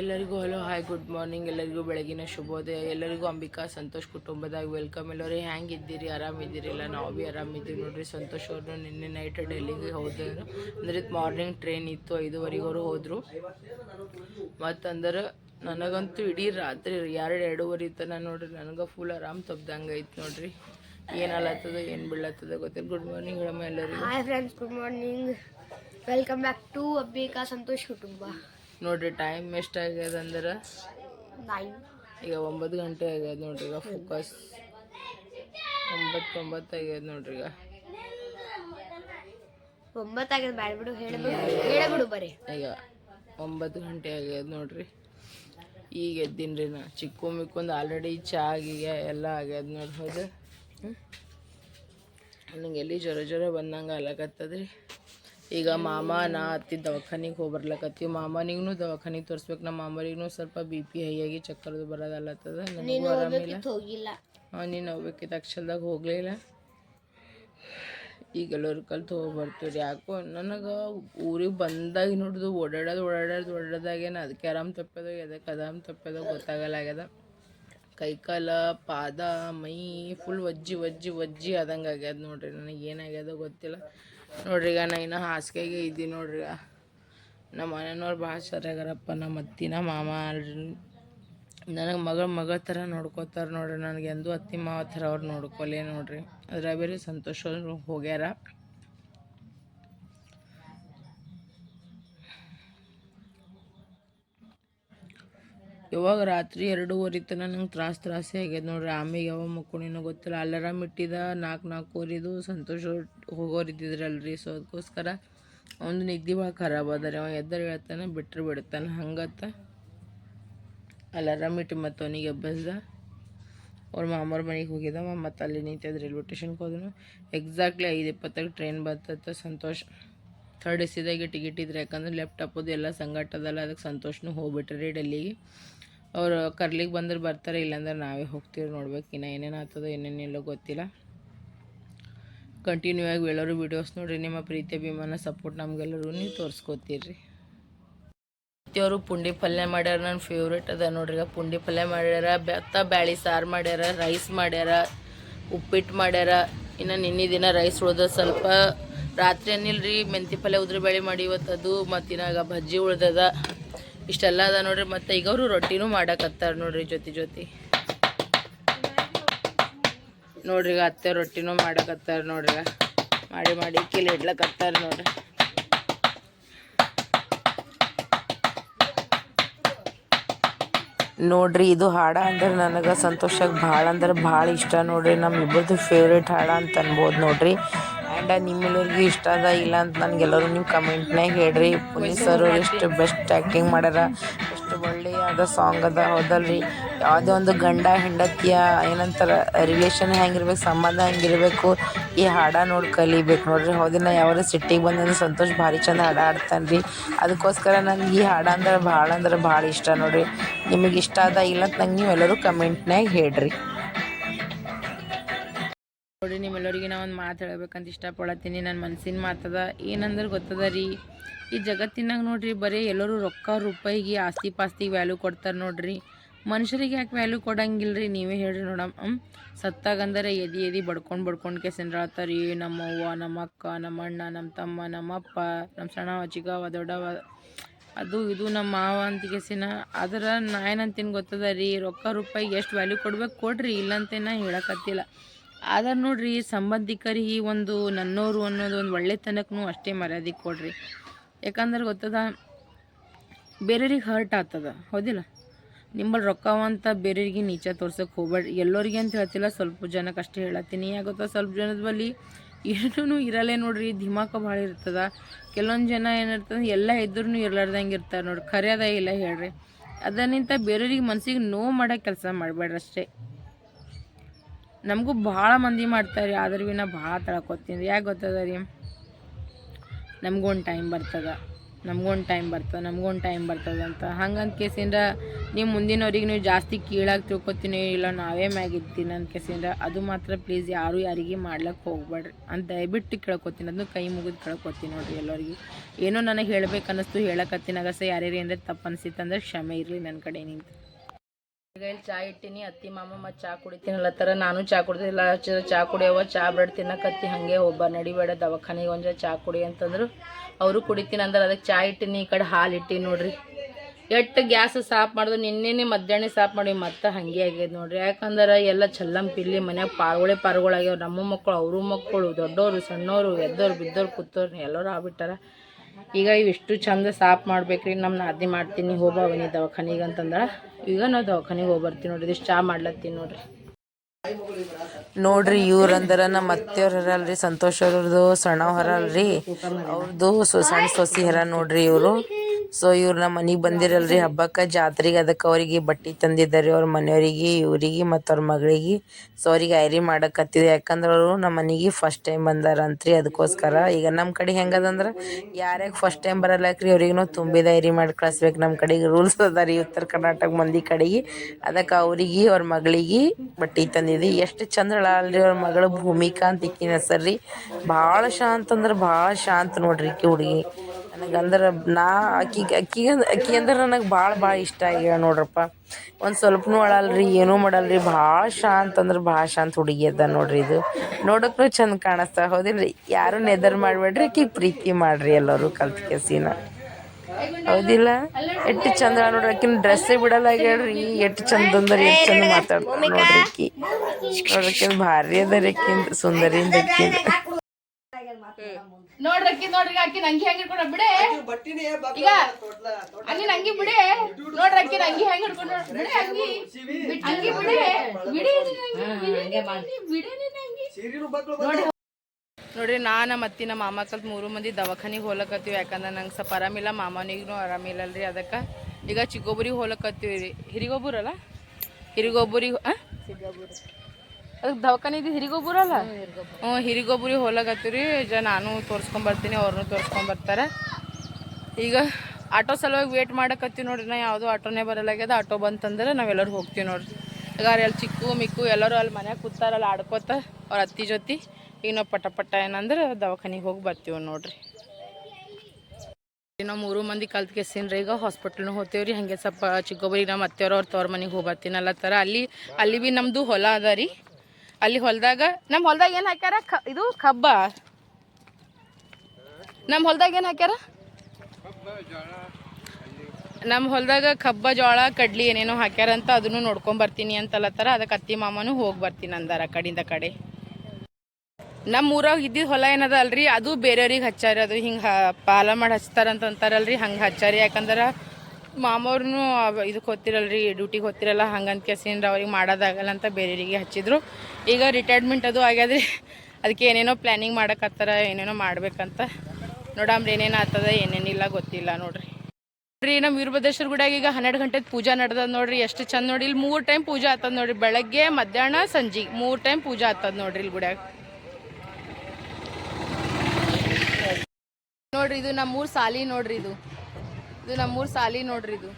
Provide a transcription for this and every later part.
ಎಲ್ಲರಿಗೂ hello hi good morning ಎಲ್ಲರಿಗೂ ಬೆಳಗಿನ ಶುಭೋದಯ, ಎಲ್ಲರಿಗೂ ಅಂಬಿಕಾ ಸಂತೋಷ್ ಕುಟುಂಬದಾಗ ವೆಲ್ಕಮ್ ಎಲ್ಲರೂ. ಹೆಂಗಿದ್ದೀರಿ ಆರಾಮಿದ್ದೀರಿಲ್ಲ ನಾವು ಭೀ ಆರಾಮಿದ್ದೀವಿ ನೋಡ್ರಿ. ಸಂತೋಷ್ ಅವ್ರನ್ನ ನಿನ್ನೆ ನೈಟ್ ಡೆಲ್ಲಿಗೆ ಹೋದ್ರು ಅಂದ್ರೆ ಮಾರ್ನಿಂಗ್ ಟ್ರೈನ್ ಇತ್ತು ಐದುವರೆಗೆ ಅವರು ಹೋದರು. ಮತ್ತಂದ್ರೆ ನನಗಂತೂ ಇಡೀ ರಾತ್ರಿ ಎರಡು, ಎರಡೂವರೆ ತನ ನೋಡ್ರಿ, ನನಗೆ ಫುಲ್ ಆರಾಮ್ ತಪ್ದಂಗೆ ಐತೆ ನೋಡ್ರಿ. ಏನಲ್ಲತ್ತದ ಏನು ಬೀಳತ್ತದ ಗೊತ್ತಿಲ್ಲ. ಗುಡ್ ಮಾರ್ನಿಂಗ್ ಹೇಳಮ್ಮ ಎಲ್ಲರಿಗೂ. Hi friends good morning welcome back to ಅಬ್ಬಿಕಾ Santosh ಕುಟುಂಬ. ನೋಡ್ರಿ ಟೈಮ್ ಎಷ್ಟಾಗ್ಯದ ಅಂದ್ರೆ? ಈಗ ಒಂಬತ್ತು ಗಂಟೆ ಆಗ್ಯದ ನೋಡ್ರಿ ಈಗ ಫೋಕಸ್ ಒಂಬತ್ತು ಒಂಬತ್ತು ಆಗ್ಯದ ನೋಡ್ರಿ ಈಗ. ಒಂಬತ್ತಾಗ್ಯದ ಬ್ಯಾಡ ಬಿಡು ಹೇಳಬಿಡು ಬರೀ. ಈಗ ಒಂಬತ್ತು ಗಂಟೆ ಆಗ್ಯದ ನೋಡ್ರಿ. ಈಗ ಎದ್ದಿನ್ರಿ ನಾ. ಚಿಕ್ಕು ಮಿಕ್ಕೊಂದು ಆಲ್ರೆಡಿ ಚಾ ಗೀಗ ಎಲ್ಲ ಆಗ್ಯದ ನೋಡ್ರಿ ಹೌದು? ನಂಗೆ ಎಲ್ಲಿ ಜ್ವರ ಜ್ವರ ಬಂದಂಗೆ ಆಗ್ಲಕತ್ತದ್ರಿ ಈಗ ಮಾಮ ನಾ ಅತ್ತಿ ದವಾಖಾನಿಗೆ ಹೋಗಿ ಬರ್ಲಕತ್ತೀವಿ ಮಾಮನಿಗೂ ದವಾಖಾನಿಗೆ ತೋರಿಸ್ಬೇಕು. ನಮ್ಮ ಮಾಮರಿಗೂ ಸ್ವಲ್ಪ ಬಿ ಪಿ ಹೈ ಆಗಿ ಚಕ್ಕರ್ದು ಬರೋದಲ್ಲತ್ತದ. ನನಗೂ ಆರಾಮಿಲ್ಲ. ಹಾಂ ನೀನು ಹೋಗ್ಬೇಕಿತ್ತು. ಅಕ್ಷಲ್ದಾಗ ಹೋಗಲಿಲ್ಲ. ಈಗ ಎಲ್ಲರೂ ಕಲ್ತು ಹೋಗಿ ಯಾಕೋ ನನಗೆ ಊರಿಗೆ ಬಂದಾಗ ನೋಡಿದು ಓಡಾಡೋದು ಓಡಾಡೋದು ಓಡಾಡೋದಾಗೇನು ಅದಕ್ಕೆ ಆರಾಮ್ ತಪ್ಪದ ಎದಕ್ಕೆ ಅದಾಮ್ ತಪ್ಪದ ಗೊತ್ತಾಗಲ್ಲಾಗ್ಯದ. ಕೈಕಾಲ ಪಾದ ಮೈ ಫುಲ್ ವಜ್ಜಿ ವಜ್ಜಿ ವಜ್ಜಿ ಆದಂಗೆ ಆಗ್ಯದ ನೋಡ್ರಿ. ನನಗೆ ಏನಾಗ್ಯದ ಗೊತ್ತಿಲ್ಲ. ನೋಡ್ರಿ ಈಗ ನಾ ಇನ್ನು ಹಾಸಿಗೆಗೆ ಇದ್ದೀನಿ ನೋಡ್ರಿ ಈಗ. ನಮ್ಮ ಮನೆಯವ್ರು ಭಾಳ ಸರಿಯಾಗಾರಪ್ಪ ನಮ್ಮ ಅತ್ತಿನ ಮಾಮ ನನಗೆ ಮಗಳ ಮಗಳ ಥರ ನೋಡ್ಕೋತಾರೆ ನೋಡ್ರಿ. ನನಗೆ ಎಂದೂ ಅತ್ತಿ, ಮಾವ ಥರ ಅವ್ರು ನೋಡ್ಕೊಲೇ ನೋಡ್ರಿ. ಅದ್ರ ಬೇರೆ ಸಂತೋಷ ಹೋಗ್ಯಾರ. ಯಾವಾಗ ರಾತ್ರಿ ಎರಡೂವರೆ ತನಕ ನಂಗೆ ತ್ರಾಸ ತ್ರಾಸೆ ಆಗ್ಯದ ನೋಡ್ರಿ. ಆಮೇಲೆ ಯಾವ ಮಕ್ಕೊಂಡಿನೋ ಗೊತ್ತಿಲ್ಲ, ಅಲಾರಾಮ್ ಇಟ್ಟಿದ ನಾಲ್ಕು ನಾಲ್ಕೂವರೆದು ಸಂತೋಷ ಹೋಗೋರಿದ್ದಿದ್ರಲ್ರಿ ಸೊ ಅದಕ್ಕೋಸ್ಕರ ಅವನು ನಿದ್ದೆ ಭಾಳ ಖರಾಬ್ ಅದ ರೀ ಅವ ಎದ್ದರು ಹೇಳ್ತಾನೆ ಬಿಟ್ಟರೆ ಬಿಡ್ತಾನೆ. ಹಂಗತ್ತ ಅಲಾರಾಮ್ ಇಟ್ಟು ಮತ್ತು ಅವನಿಗೆ ಎಬ್ಬಸ್ದ. ಅವ್ರ ಮಾಮರ ಮನೆಗೆ ಹೋಗಿದ್ದ ಮತ್ತು ಅಲ್ಲಿ ನಿಂತಿದ್ದು ರೈಲ್ವೆ ಸ್ಟೇಷನ್ಗೆ ಹೋದನು. ಎಕ್ಸಾಕ್ಟ್ಲಿ ಐದು ಇಪ್ಪತ್ತಕ್ಕೆ ಟ್ರೈನ್ ಬರ್ತತ್ತ ಸಂತೋಷ್. ಥರ್ಡ್ ಎಸಿದಾಗೆ ಟಿಕೆಟ್ ಇದ್ರೆ, ಯಾಕಂದ್ರೆ ಲ್ಯಾಪ್ಟಾಪ್ ಅದು ಎಲ್ಲ ಸಂಘಟದಲ್ಲ ಅದಕ್ಕೆ ಸಂತೋಷನು ಹೋಗ್ಬಿಟ್ರಿ ಡೆಲ್ಲಿಗೆ. ಅವ್ರು ಕರ್ಲಿಗೆ ಬಂದ್ರೆ ಬರ್ತಾರೆ, ಇಲ್ಲಾಂದ್ರೆ ನಾವೇ ಹೋಗ್ತೀವಿ ನೋಡ್ಬೇಕು. ಇನ್ನು ಏನೇನು ಆಗ್ತದೋ ಏನೇನಿಲ್ಲ ಗೊತ್ತಿಲ್ಲ. ಕಂಟಿನ್ಯೂ ಆಗಿ ಎಲ್ಲರೂ ವೀಡಿಯೋಸ್ ನೋಡಿರಿ, ನಿಮ್ಮ ಪ್ರೀತಿ, ಅಭಿಮಾನ ಸಪೋರ್ಟ್ ನಮಗೆಲ್ಲರೂ ನೀವು ತೋರಿಸ್ಕೊತೀರಿ. ಅವರು ಪುಂಡಿ ಪಲ್ಯ ಮಾಡ್ಯಾರ ನನ್ನ ಫೇವ್ರೇಟ್ ಅದ ನೋಡ್ರಿ. ಪುಂಡಿ ಪಲ್ಯ ಮಾಡ್ಯಾರ ಬೆತ್ತ ಬ್ಯಾಳಿ, ಸಾರು ಮಾಡ್ಯಾರ ರೈಸ್ ಮಾಡ್ಯಾರ ಉಪ್ಪಿಟ್ಟು ಮಾಡ್ಯಾರ. ಇನ್ನು ನಿನ್ನೆ ದಿನ ರೈಸ್ ಉಳ್ದ ಸ್ವಲ್ಪ. ರಾತ್ರಿ ಅನ್ನಿಲ್ರಿ ಮೆಂತಿ ಪಲ್ಯ ಉದ್ರಿ ಬೇಳೆ ಮಾಡಿ ಇವತ್ತು ಅದು ಮತ್ತು ಬಜ್ಜಿ ಉಳ್ದದ. ಇಷ್ಟೆಲ್ಲ ಅದ ನೋಡ್ರಿ, ಮತ್ತು ಈಗ ಅವರು ರೊಟ್ಟಿನೂ ಮಾಡಕತ್ತಾರ ನೋಡ್ರಿ ಜೊತೆ ಜೊತೆ. ನೋಡ್ರಿ ಅತ್ತೆ ರೊಟ್ಟಿನೂ ಮಾಡಕತ್ತಾರ ನೋಡ್ರಿ. ಮಾಡಿ ಮಾಡಿ ಕಿಲಿ ಇಡ್ಲಕತ್ತಾರ ನೋಡ್ರಿ. ನೋಡ್ರಿ ಇದು ಹಾಡ ಅಂದ್ರೆ ನನಗೆ ಸಂತೋಷಕ್ಕೆ ಭಾಳ ಅಂದ್ರೆ ಭಾಳ ಇಷ್ಟ ನೋಡ್ರಿ. ನಮ್ಮ ಇಬ್ಬರದು ಫೇವ್ರೇಟ್ ಹಾಡ ಅಂತ ಅನ್ಬೋದು ನೋಡ್ರಿ. ಆ್ಯಂಡ್ ನಿಮ್ಮೆಲ್ಲರಿಗೂ ಇಷ್ಟ ಅದ, ಇಲ್ಲ ಅಂತ ನನಗೆಲ್ಲರೂ ನೀವು ಕಮೆಂಟ್ನಾಗ ಹೇಳ್ರಿ. ಪುನೀತ್ ಸರ್ ಎಷ್ಟು ಬೆಸ್ಟ್ ಆ್ಯಕ್ಟಿಂಗ್ ಮಾಡ್ಯಾರ, ಎಷ್ಟು ಒಳ್ಳೆಯದ ಸಾಂಗ್ ಅದ, ಹೌದಲ್ರಿ? ಯಾವುದೇ ಒಂದು ಗಂಡ, ಹೆಂಡತಿಯ ಏನಂತಾರ ರಿಲೇಷನ್ ಹೆಂಗಿರ್ಬೇಕು, ಸಂಬಂಧ ಹೆಂಗಿರಬೇಕು, ಈ ಹಾಡ ನೋಡಿ ಕಲಿಬೇಕು ನೋಡ್ರಿ. ಹೌದಿನ ಯಾವಾಗ ಸಿಟ್ಟಿಗೆ ಬಂದಂದ್ರೆ ಸಂತೋಷ್ ಭಾರಿ ಚಂದ ಹಾಡ ಹಾಡ್ತಾನೆ ರೀ ಅದಕ್ಕೋಸ್ಕರ ನನಗೆ ಈ ಹಾಡ ಅಂದ್ರೆ ಭಾಳ ಅಂದ್ರೆ ಭಾಳ ಇಷ್ಟ ನೋಡ್ರಿ. ನಿಮಗೆ ಇಷ್ಟ ಅದ, ಇಲ್ಲ ಅಂತ ನಂಗೆ ನೀವೆಲ್ಲರೂ ಕಮೆಂಟ್ನಾಗ ಹೇಳ್ರಿ. ನೋಡಿ, ನಿಮ್ಮೆಲ್ಲರಿಗೆ ನಾ ಒಂದು ಮಾತು ಹೇಳ್ಬೇಕಂತ ಇಷ್ಟಪಡತ್ತೀನಿ. ನನ್ನ ಮನ್ಸಿನ ಮಾತದ ಏನಂದ್ರೆ ಗೊತ್ತದ ರೀ? ಈ ಜಗತ್ತಿನಾಗ ನೋಡ್ರಿ, ಬರೀ ಎಲ್ಲರೂ ರೊಕ್ಕ, ರೂಪಾಯಿಗೆ ಆಸ್ತಿ ಪಾಸ್ತಿಗೆ ವ್ಯಾಲ್ಯೂ ಕೊಡ್ತಾರೆ ನೋಡ್ರಿ. ಮನುಷ್ಯರಿಗೆ ಯಾಕೆ ವ್ಯಾಲ್ಯೂ ಕೊಡಂಗಿಲ್ಲ ರೀ ನೀವೇ ಹೇಳ್ರಿ ನೋಡಮ್ಮ ಸತ್ತಾಗಂದರೆ ಎದಿ ಎದಿ ಬಡ್ಕೊಂಡು ಬಡ್ಕೊಂಡು ಕೆಸಂಡ್ರಾತಾರಿ ನಮ್ಮ ಅವ್ವ ನಮ್ಮ ಅಕ್ಕ ನಮ್ಮ ಅಣ್ಣ ನಮ್ಮ ತಮ್ಮ ನಮ್ಮ ಅಪ್ಪ ನಮ್ಮ ಸಣ್ಣವ, ಚಿಕ್ಕವ, ದೊಡ್ಡವ, ಅದು ಇದು ನಮ್ಮ ಮಾವ ಅಂತ ಕೆಸಿನ. ಆದ್ರೆ ನಾ ಏನಂತೀನಿ ಗೊತ್ತದ ರೀ? ರೊಕ್ಕ, ರೂಪಾಯಿಗೆ ಎಷ್ಟು ವ್ಯಾಲ್ಯೂ ಕೊಡ್ಬೇಕು ಕೊಡ್ರಿ. ಇಲ್ಲಂತೇನ ಹೇಳಕತ್ತಿಲ್ಲ ಆದ್ರೆ ನೋಡ್ರಿ ಸಂಬಂಧಿಕರಿಗೆ ಒಂದು ನನ್ನೋರು ಅನ್ನೋದು ಒಂದು ಒಳ್ಳೆತನಕ್ಕೂ ಅಷ್ಟೇ ಮರ್ಯಾದೆ ಕೊಡ್ರಿ. ಯಾಕಂದ್ರೆ ಗೊತ್ತದ, ಬೇರೆಯವ್ರಿಗೆ ಹರ್ಟ್ ಆಗ್ತದ, ಹೌದಿಲ್ಲ? ನಿಮ್ಮಲ್ಲಿ ರೊಕ್ಕ ಅಂತ ಬೇರೆಯವ್ರಿಗೆ ನೀಚ ತೋರ್ಸಕ್ಕೆ ಹೋಗ್ಬೇಡ್ರಿ. ಎಲ್ಲರಿಗೆ ಅಂತ ಹೇಳ್ತಿಲ್ಲ, ಸ್ವಲ್ಪ ಜನಕ್ಕೆ ಅಷ್ಟೇ ಹೇಳತ್ತೀನಿ. ಯಾಗೊತ್ತಾ ಸ್ವಲ್ಪ ಜನದ ಬಳಿ ಏನೂ ಇರಲ್ಲೇ ನೋಡ್ರಿ ಧಿಮಾಕ ಭಾಳ ಇರ್ತದ. ಕೆಲವೊಂದು ಜನ ಏನಿರ್ತದೆ, ಎಲ್ಲ ಇದ್ರೂ ಇರ್ಲಾರ್ದಂಗೆ ಇರ್ತಾರೆ ನೋಡ್ರಿ. ಖರೆಯದ ಇಲ್ಲ ಹೇಳ್ರಿ. ಅದನ್ನಿಂತ ಬೇರೆಯವ್ರಿಗೆ ಮನ್ಸಿಗೆ ನೋವು ಮಾಡೋ ಕೆಲಸ ಮಾಡಬೇಡ್ರಿ ಅಷ್ಟೇ. ನಮಗೂ ಭಾಳ ಮಂದಿ ಮಾಡ್ತಾರೆ, ಆದ್ರೆ ಭೀ ನಾ ಭಾಳ ತಳ್ಕೊತೀನಿ. ಯಾಕೆ ಗೊತ್ತದ ರೀ? ನಮಗೊಂದು ಟೈಮ್ ಬರ್ತದೆ. ನಮಗೊಂದು ಟೈಮ್ ಬರ್ತದೆ ನಮಗೊಂದು ಟೈಮ್ ಬರ್ತದೆ ಅಂತ. ಹಂಗಂತ ಕೇಸಿಂದ ನೀವು ಮುಂದಿನವ್ರಿಗೆ ನೀವು ಜಾಸ್ತಿ ಕೀಳಾಗಿ ತಿಳ್ಕೊತೀನಿ ಇಲ್ಲ ನಾವೇ ಮ್ಯಾಗಿರ್ತೀನಿ ಅಂತ ಕೇಸಿಂದ ಅದು ಮಾತ್ರ ಪ್ಲೀಸ್ ಯಾರು ಯಾರಿಗೆ ಮಾಡ್ಲಕ್ಕೆ ಹೋಗ್ಬೇಡ್ರಿ ಅಂತ ದಯವಿಟ್ಟು ಕೇಳ್ಕೊತೀನಿ ಅದನ್ನು ಕೈ ಮುಗಿದು ಕೇಳ್ಕೊತೀನಿ ನೋಡ್ರಿ ಎಲ್ಲರಿಗೆ. ಏನೋ ನನಗೆ ಹೇಳ್ಬೇಕು ಅನ್ನಿಸ್ತು ಹೇಳಕತ್ತಿನಾಗ ಸಹ ಯಾರ್ಯಾರು ಏನಾರ ತಪ್ಪು ಅನಿಸಿತ್ತಂದ್ರೆ ಕ್ಷಮೆ ಇರಲಿ ನನ್ನ ಕಡೆ ನಿಂತು ಈಗ ಇಟ್ಟಿನಿ, ಅತ್ತಿ ಮಾಮ ಮತ್ತು ಚಾ ಕುಡಿತೀನಲ್ಲ ನಾನು ಚಾ ಕುಡಿದಿಲ್ಲ ಚ ಕುಡಿಯವ ಚಾ ಬ್ರೆಡ್ ತಿನ್ನಕತ್ತಿ ಹಾಗೆ ಒಬ್ಬ ನಡಿಬೇಡ, ದವಾಖಾನೆಗೆ ಒಂದು ಚಾ ಕುಡಿ ಅಂತಂದ್ರು. ಅವರು ಕುಡಿತೀನಿ ಅಂದ್ರೆ ಅದಕ್ಕೆ ಚಾ ಇಟ್ಟಿನಿ, ಈ ಕಡೆ ಹಾಲು ಇಟ್ಟಿನಿ ನೋಡ್ರಿ. ಎಟ್ಟು ಗ್ಯಾಸ್ ಸಾಫ್ ಮಾಡಿದ್ರು ನಿನ್ನೆನೇ ಮಧ್ಯಾಹ್ನ ಸಾಫ್ ಮಾಡಿ ಮತ್ತೆ ಹಂಗೆ ಆಗ್ಯದ ನೋಡ್ರಿ. ಯಾಕಂದ್ರೆ ಎಲ್ಲ ಚಲ್ಲಂ ಪಿಲ್ಲಿ ಮನ್ಯಾಗ ಪಾರ್ಗೊಳೆ ಪಾರ್ಗೊಳಾಗ್ಯಾವ ನಮ್ಮ ಮಕ್ಕಳು ಅವ್ರ ಮಕ್ಕಳು ದೊಡ್ಡವರು ಸಣ್ಣವರು ಎದ್ದೋರು, ಬಿದ್ದೋರು, ಕೂತೋರು, ಎಲ್ಲರೂ ಆಗ್ಬಿಟ್ಟಾರ. ಈಗ ಇವಿಷ್ಟು ಚಂದ ಸಾಫ್ ಮಾಡ್ಬೇಕ್ರಿ ನಮ್ಮ ನಾದಿ ಮಾಡ್ತೀನಿ ಹೋಗ್ಬಾವನಿ ದವಾಖಾನಿಗೆ ಅಂತಂದ್ರೆ. ಈಗ ನಾವು ದವಾಖಾನಿಗೆ ಹೋಗಿ ಬರ್ತೀವಿ ನೋಡ್ರಿ, ಇದಿಷ್ಟು ಚಾ ಮಾಡ್ಲತ್ತೀನಿ ನೋಡ್ರಿ. ನೋಡ್ರಿ ಇವ್ರಂದ್ರ ನಮ್ಮ ಅತ್ತೆಯವ್ರ ಸಂತೋಷ್ ಅವ್ರದ್ದು ಸಣ್ಣ ಹರಲ್ರಿ. ಅವ್ರದ್ದು ಸಣ್ಣ ಸೊಸಿ ಹರ ನೋಡ್ರಿ ಇವರು. ಸೊ ಇವ್ರು ನಮ್ಮ ಮನೆಗೆ ಬಂದಿರಲ್ರಿ ಹಬ್ಬಕ್ಕೆ. ಜಾತ್ರೆಗೆ ಅದಕ್ಕೆ ಅವರಿಗೆ ಬಟ್ಟೆ ತಂದಿದ್ದಾರೆ. ಅವ್ರ ಮನೆಯವರಿಗೆ, ಇವರಿಗೆ ಮತ್ತು ಅವ್ರ ಮಗಳಿಗೆ. ಸೊ ಅವ್ರಿಗೆ ಐರಿ ಮಾಡಕತ್ತಿದೆ ಯಾಕಂದ್ರೆ ಅವರು ನಮ್ಮ ಮನೆಗೆ ಫಸ್ಟ್ ಟೈಮ್ ಬಂದಾರಂತ್ರಿ ಅದಕ್ಕೋಸ್ಕರ ಈಗ ನಮ್ಮ ಕಡೆ ಹೆಂಗದಂದ್ರೆ ಯಾರ್ಯಾಗ ಫಸ್ಟ್ ಟೈಮ್ ಬರಲ್ಲಕ್ರಿ ಅವ್ರಿಗೂ ತುಂಬಿದ ಐರಿ ಮಾಡಿ ಕಳಿಸ್ಬೇಕು. ನಮ್ಮ ಕಡೆಗೆ ರೂಲ್ಸ್ ಅದ ರೀ ಉತ್ತರ ಕರ್ನಾಟಕ ಮಂದಿ ಕಡೆಗೆ. ಅದಕ್ಕೆ ಅವ್ರಿಗೆ, ಅವ್ರ ಮಗಳಿಗೆ ಬಟ್ಟೆ ತಂದಿದ್ವಿ ಎಷ್ಟು ಚಂದ ಅಲ್ರಿ ಅವ್ರ ಮಗಳು ಭೂಮಿಕಾ ಅಂತ ಇಕ್ಕಿನ ಹೆಸರು ರೀ ಭಾಳ ಶಾಂತ ಅಂದ್ರೆ ಭಾಳ ಶಾಂತ ನೋಡ್ರಿ ಹುಡುಗಿ. ನನಗಂದ್ರೆ ನಾ ಆಕಿಗೆ ಅಕ್ಕಿ ಅಕ್ಕಿ ಅಂದ್ರೆ ನನಗೆ ಭಾಳ ಭಾಳ ಇಷ್ಟ ಆಗ್ಯಾಳ ನೋಡ್ರಪ್ಪ. ಒಂದು ಸ್ವಲ್ಪನೂ ರೀ ಏನೂ ಮಾಡಲ್ರಿ ಭಾಳ ಶಾಂತ ಅಂದ್ರೆ ಭಾಳ ಶಾಂತ ಹುಡುಗಿ ಅದ ನೋಡ್ರಿ ಇದು. ನೋಡೋಕ್ಕೂ ಚಂದ ಕಾಣಿಸ್ತಾ ರೀ ಯಾರು ನೆದರ್ ಮಾಡಬೇಡ್ರಿ ಅಕ್ಕಿ ಪ್ರೀತಿ ಮಾಡ್ರಿ ಎಲ್ಲರೂ ಕಲ್ತು ಕೆಸಿನ ಹೌದಿಲ್ಲ? ಎಷ್ಟು ಚಂದ ನೋಡ್ರಿ ಆಕಿನ ಡ್ರೆಸ್ಸೇ ಬಿಡಲ್ಲ ಆಗ್ಯಾಳ್ರಿ, ಎಷ್ಟು ಚಂದ ಅಂದ್ರೆ, ಎಷ್ಟು ಚಂದ ಮಾತಾಡ್ತಾರೆ ನೋಡ್ರಿ ಆಕಿ ನೋಡ್ರಕ್ಕಿಂತ ಭಾರಿ ಅದ ರೀ ಆಕಿಂದ ಸುಂದರಿಂದ ಆಕಿಂದ ನೋಡ್ರಿ ಅಕ್ಕಿ ನೋಡ್ರಿ ಅಕ್ಕಿ ನಂಗೆ ಹೆಂಗ್ ಹಿಡ್ಕೊಂಡ ಬಿಡೆ ಈಗ ಅಂಗಿ ನಂಗಿ ಬಿಡೆ. ನೋಡ್ರಿ ಅಕ್ಕಿ ನಂಗಿ ಹೆಂಗ್ ಹಿಡ್ಕೊಂಡ ಬಿಡೆ ಅಂಗಿ ಅಂಗಿ ಬಿಡೆ ಬಿಡೆ. ಬಿಡೆ ನೋಡ್ರಿ. ನಾನು ಮತ್ತೆ ನಮ್ಮ ಮಾಮ ಕಲ್ತ್ ಮೂರು ಮಂದಿ ದವಾಖಾನಿಗೆ ಹೋಲಕತ್ತೀವಿ. ಯಾಕಂದ್ರೆ ನಂಗೆ ಸ್ವಲ್ಪ ಆರಾಮಿಲ್ಲ ಮಾಮನಿಗೂ ಆರಾಮಿಲ್ಲಲ್ರಿ ಅದಕ್ಕೆ. ಈಗ ಚಿಕ್ಕೊಬ್ಬರಿಗೆ ಹೋಲಕತ್ತೀವಿ ರೀ ಹಿರಿಗೊಬ್ಬರಲ್ಲ ಹಿರಿಗೊಬ್ಬರಿಗೆ ಅದಕ್ಕೆ ದವಾಖಾನೆ ಇದು ಹಿರಿಗೊಬ್ಬರ. ಅಲ್ಲ ಹ್ಞೂ ಹಿರಿಗೊಬ್ಬರಿಗೆ ಹೋಲಾಕತ್ತೀವಿ ರೀ ಜ ನಾನು ತೋರಿಸ್ಕೊಂಬರ್ತೀನಿ, ಅವ್ರನ್ನೂ ತೋರಿಸ್ಕೊಂಬರ್ತಾರೆ. ಈಗ ಆಟೋ ಸಲುವಾಗಿ ವೇಟ್ ಮಾಡಕತ್ತೀವಿ ನೋಡ್ರಿ, ನಾ ಯಾವುದೋ ಆಟೋನೇ ಬರಲಾಗ್ಯದ. ಆಟೋ ಬಂತಂದ್ರೆ ನಾವೆಲ್ಲರೂ ಹೋಗ್ತೀವಿ ನೋಡ್ರಿ. ಈಗ ಅಲ್ಲಿ ಚಿಕ್ಕು, ಮಿಕ್ಕು ಎಲ್ಲರೂ ಅಲ್ಲಿ ಮನ್ಯಾಗ ಕೂತಾರಲ್ಲ, ಆಡ್ಕೋತ, ಅವ್ರ ಅತ್ತಿ ಜೊತೆ. ಈಗ ನಾವು ಪಟ ಪಟ ಏನಂದ್ರೆ ದವಾಖಾನಿಗೆ ಹೋಗಿ ಬರ್ತೀವಿ ನೋಡ್ರಿ. ನಾವು ಮೂರು ಮಂದಿ ಕಲ್ತ್ ಕೆಸಿನ್ರಿ ಈಗ ಹಾಸ್ಪಿಟ್ಲ್ನೂ ಹೋಗ್ತೇವೆ ರೀ. ಹಾಗೆ ಸ್ವಲ್ಪ ಚಿಕ್ಕೊಬ್ಬರಿಗೆ ನಮ್ಮ ಅತ್ತೆಯವ್ರು ಅವ್ರ ತವ್ರ ಮನೆಗೆ ಹೋಗಿ ಬರ್ತೀನಲ್ಲ ಥರ ಅಲ್ಲಿ ಅಲ್ಲಿ ಭೀ ನಮ್ಮದು ಹೊಲ ಅದ ರೀ. ಅಲ್ಲಿ ಹೊಲದಾಗ ನಮ್ಮ ಹೊಲದಾಗ ಏನು ಹಾಕ್ಯಾರ? ಇದು ಕಬ್ಬ. ನಮ್ಮ ಹೊಲದಾಗ ಏನು ಹಾಕ್ಯಾರ? ನಮ್ಮ ಹೊಲದಾಗ ಕಬ್ಬ, ಜೋಳ, ಕಡ್ಲಿ ಏನೇನೋ ಹಾಕ್ಯಾರಂತ ಅದನ್ನು ನೋಡ್ಕೊಂಬರ್ತೀನಿ ಅಂತಲತ್ತಾರ ಅದಕ್ಕೆ ಅತ್ತಿ ಮಾಮನು ಹೋಗಿ ಬರ್ತೀನಿ ಅಂದಾರ ಕಡಿಂದ ಕಡೆ. ನಮ್ಮ ಊರಾಗ ಇದ್ದಿದ್ದು ಹೊಲ ಏನದ ಅಲ್ರಿ ಅದು ಬೇರೆಯವ್ರಿಗೆ ಹಚ್ಚಾರಿ. ಅದು ಹಿಂಗೆ ಪಾಲ ಮಾಡಿ ಹಚ್ತಾರಂತ ಅಂತಾರಲ್ರಿ ಹಂಗೆ ಹಚ್ಚಾರಿ. ಯಾಕಂದ್ರೆ ಮಾಮವ್ರನ್ನೂ ಇದಕ್ಕೆ ರೀ ಡ್ಯೂಟಿಗೆ ಗೊತ್ತಿರಲ್ಲ ಹಂಗಂತ ಕೆಸಿನ ಅವ್ರಿಗೆ ಮಾಡೋದಾಗಲ್ಲ ಅಂತ ಬೇರೆಯವರಿಗೆ ಹಚ್ಚಿದ್ರು. ಈಗ ರಿಟೈರ್ಮೆಂಟ್ ಅದು ಆಗ್ಯಾದ್ರಿ. ಅದಕ್ಕೆ ಏನೇನೋ ಪ್ಲ್ಯಾನಿಂಗ್ ಮಾಡಕತ್ತಾರ ಏನೇನೋ ಮಾಡ್ಬೇಕಂತ. ನೋಡಮ್ರಿ ಏನೇನು ಆಗ್ತದ ಏನೇನಿಲ್ಲ ಗೊತ್ತಿಲ್ಲ ನೋಡ್ರಿ. ನೋಡ್ರಿ ನಮ್ಮ ವೀರಭದ್ರೇಶ್ವರ ಗುಡಿಯಾಗ ಈಗ ಹನ್ನೆರಡು ಗಂಟೆದ ಪೂಜಾ ನಡ್ದದ ನೋಡ್ರಿ, ಎಷ್ಟು ಚಂದ ನೋಡಿ ಇಲ್ಲಿ ಮೂರು ಟೈಮ್ ಪೂಜಾ ಆಗ್ತದ ನೋಡ್ರಿ, ಬೆಳಗ್ಗೆ, ಮಧ್ಯಾಹ್ನ, ಸಂಜೆ. ಮೂರು ಟೈಮ್ ಪೂಜಾ ಆಗ್ತದ ನೋಡ್ರಿ ಇಲ್ಲಿ ಗುಡಿಯಾಗ. ನೋಡ್ರಿ, ಇದು ನಮ್ಮೂರ್ ಸಾಲಿ ನೋಡ್ರಿ ಇದು. ಇದು ನಮ್ಮೂರ್ ಸಾಲಿ ನೋಡ್ರಿ ಇದು.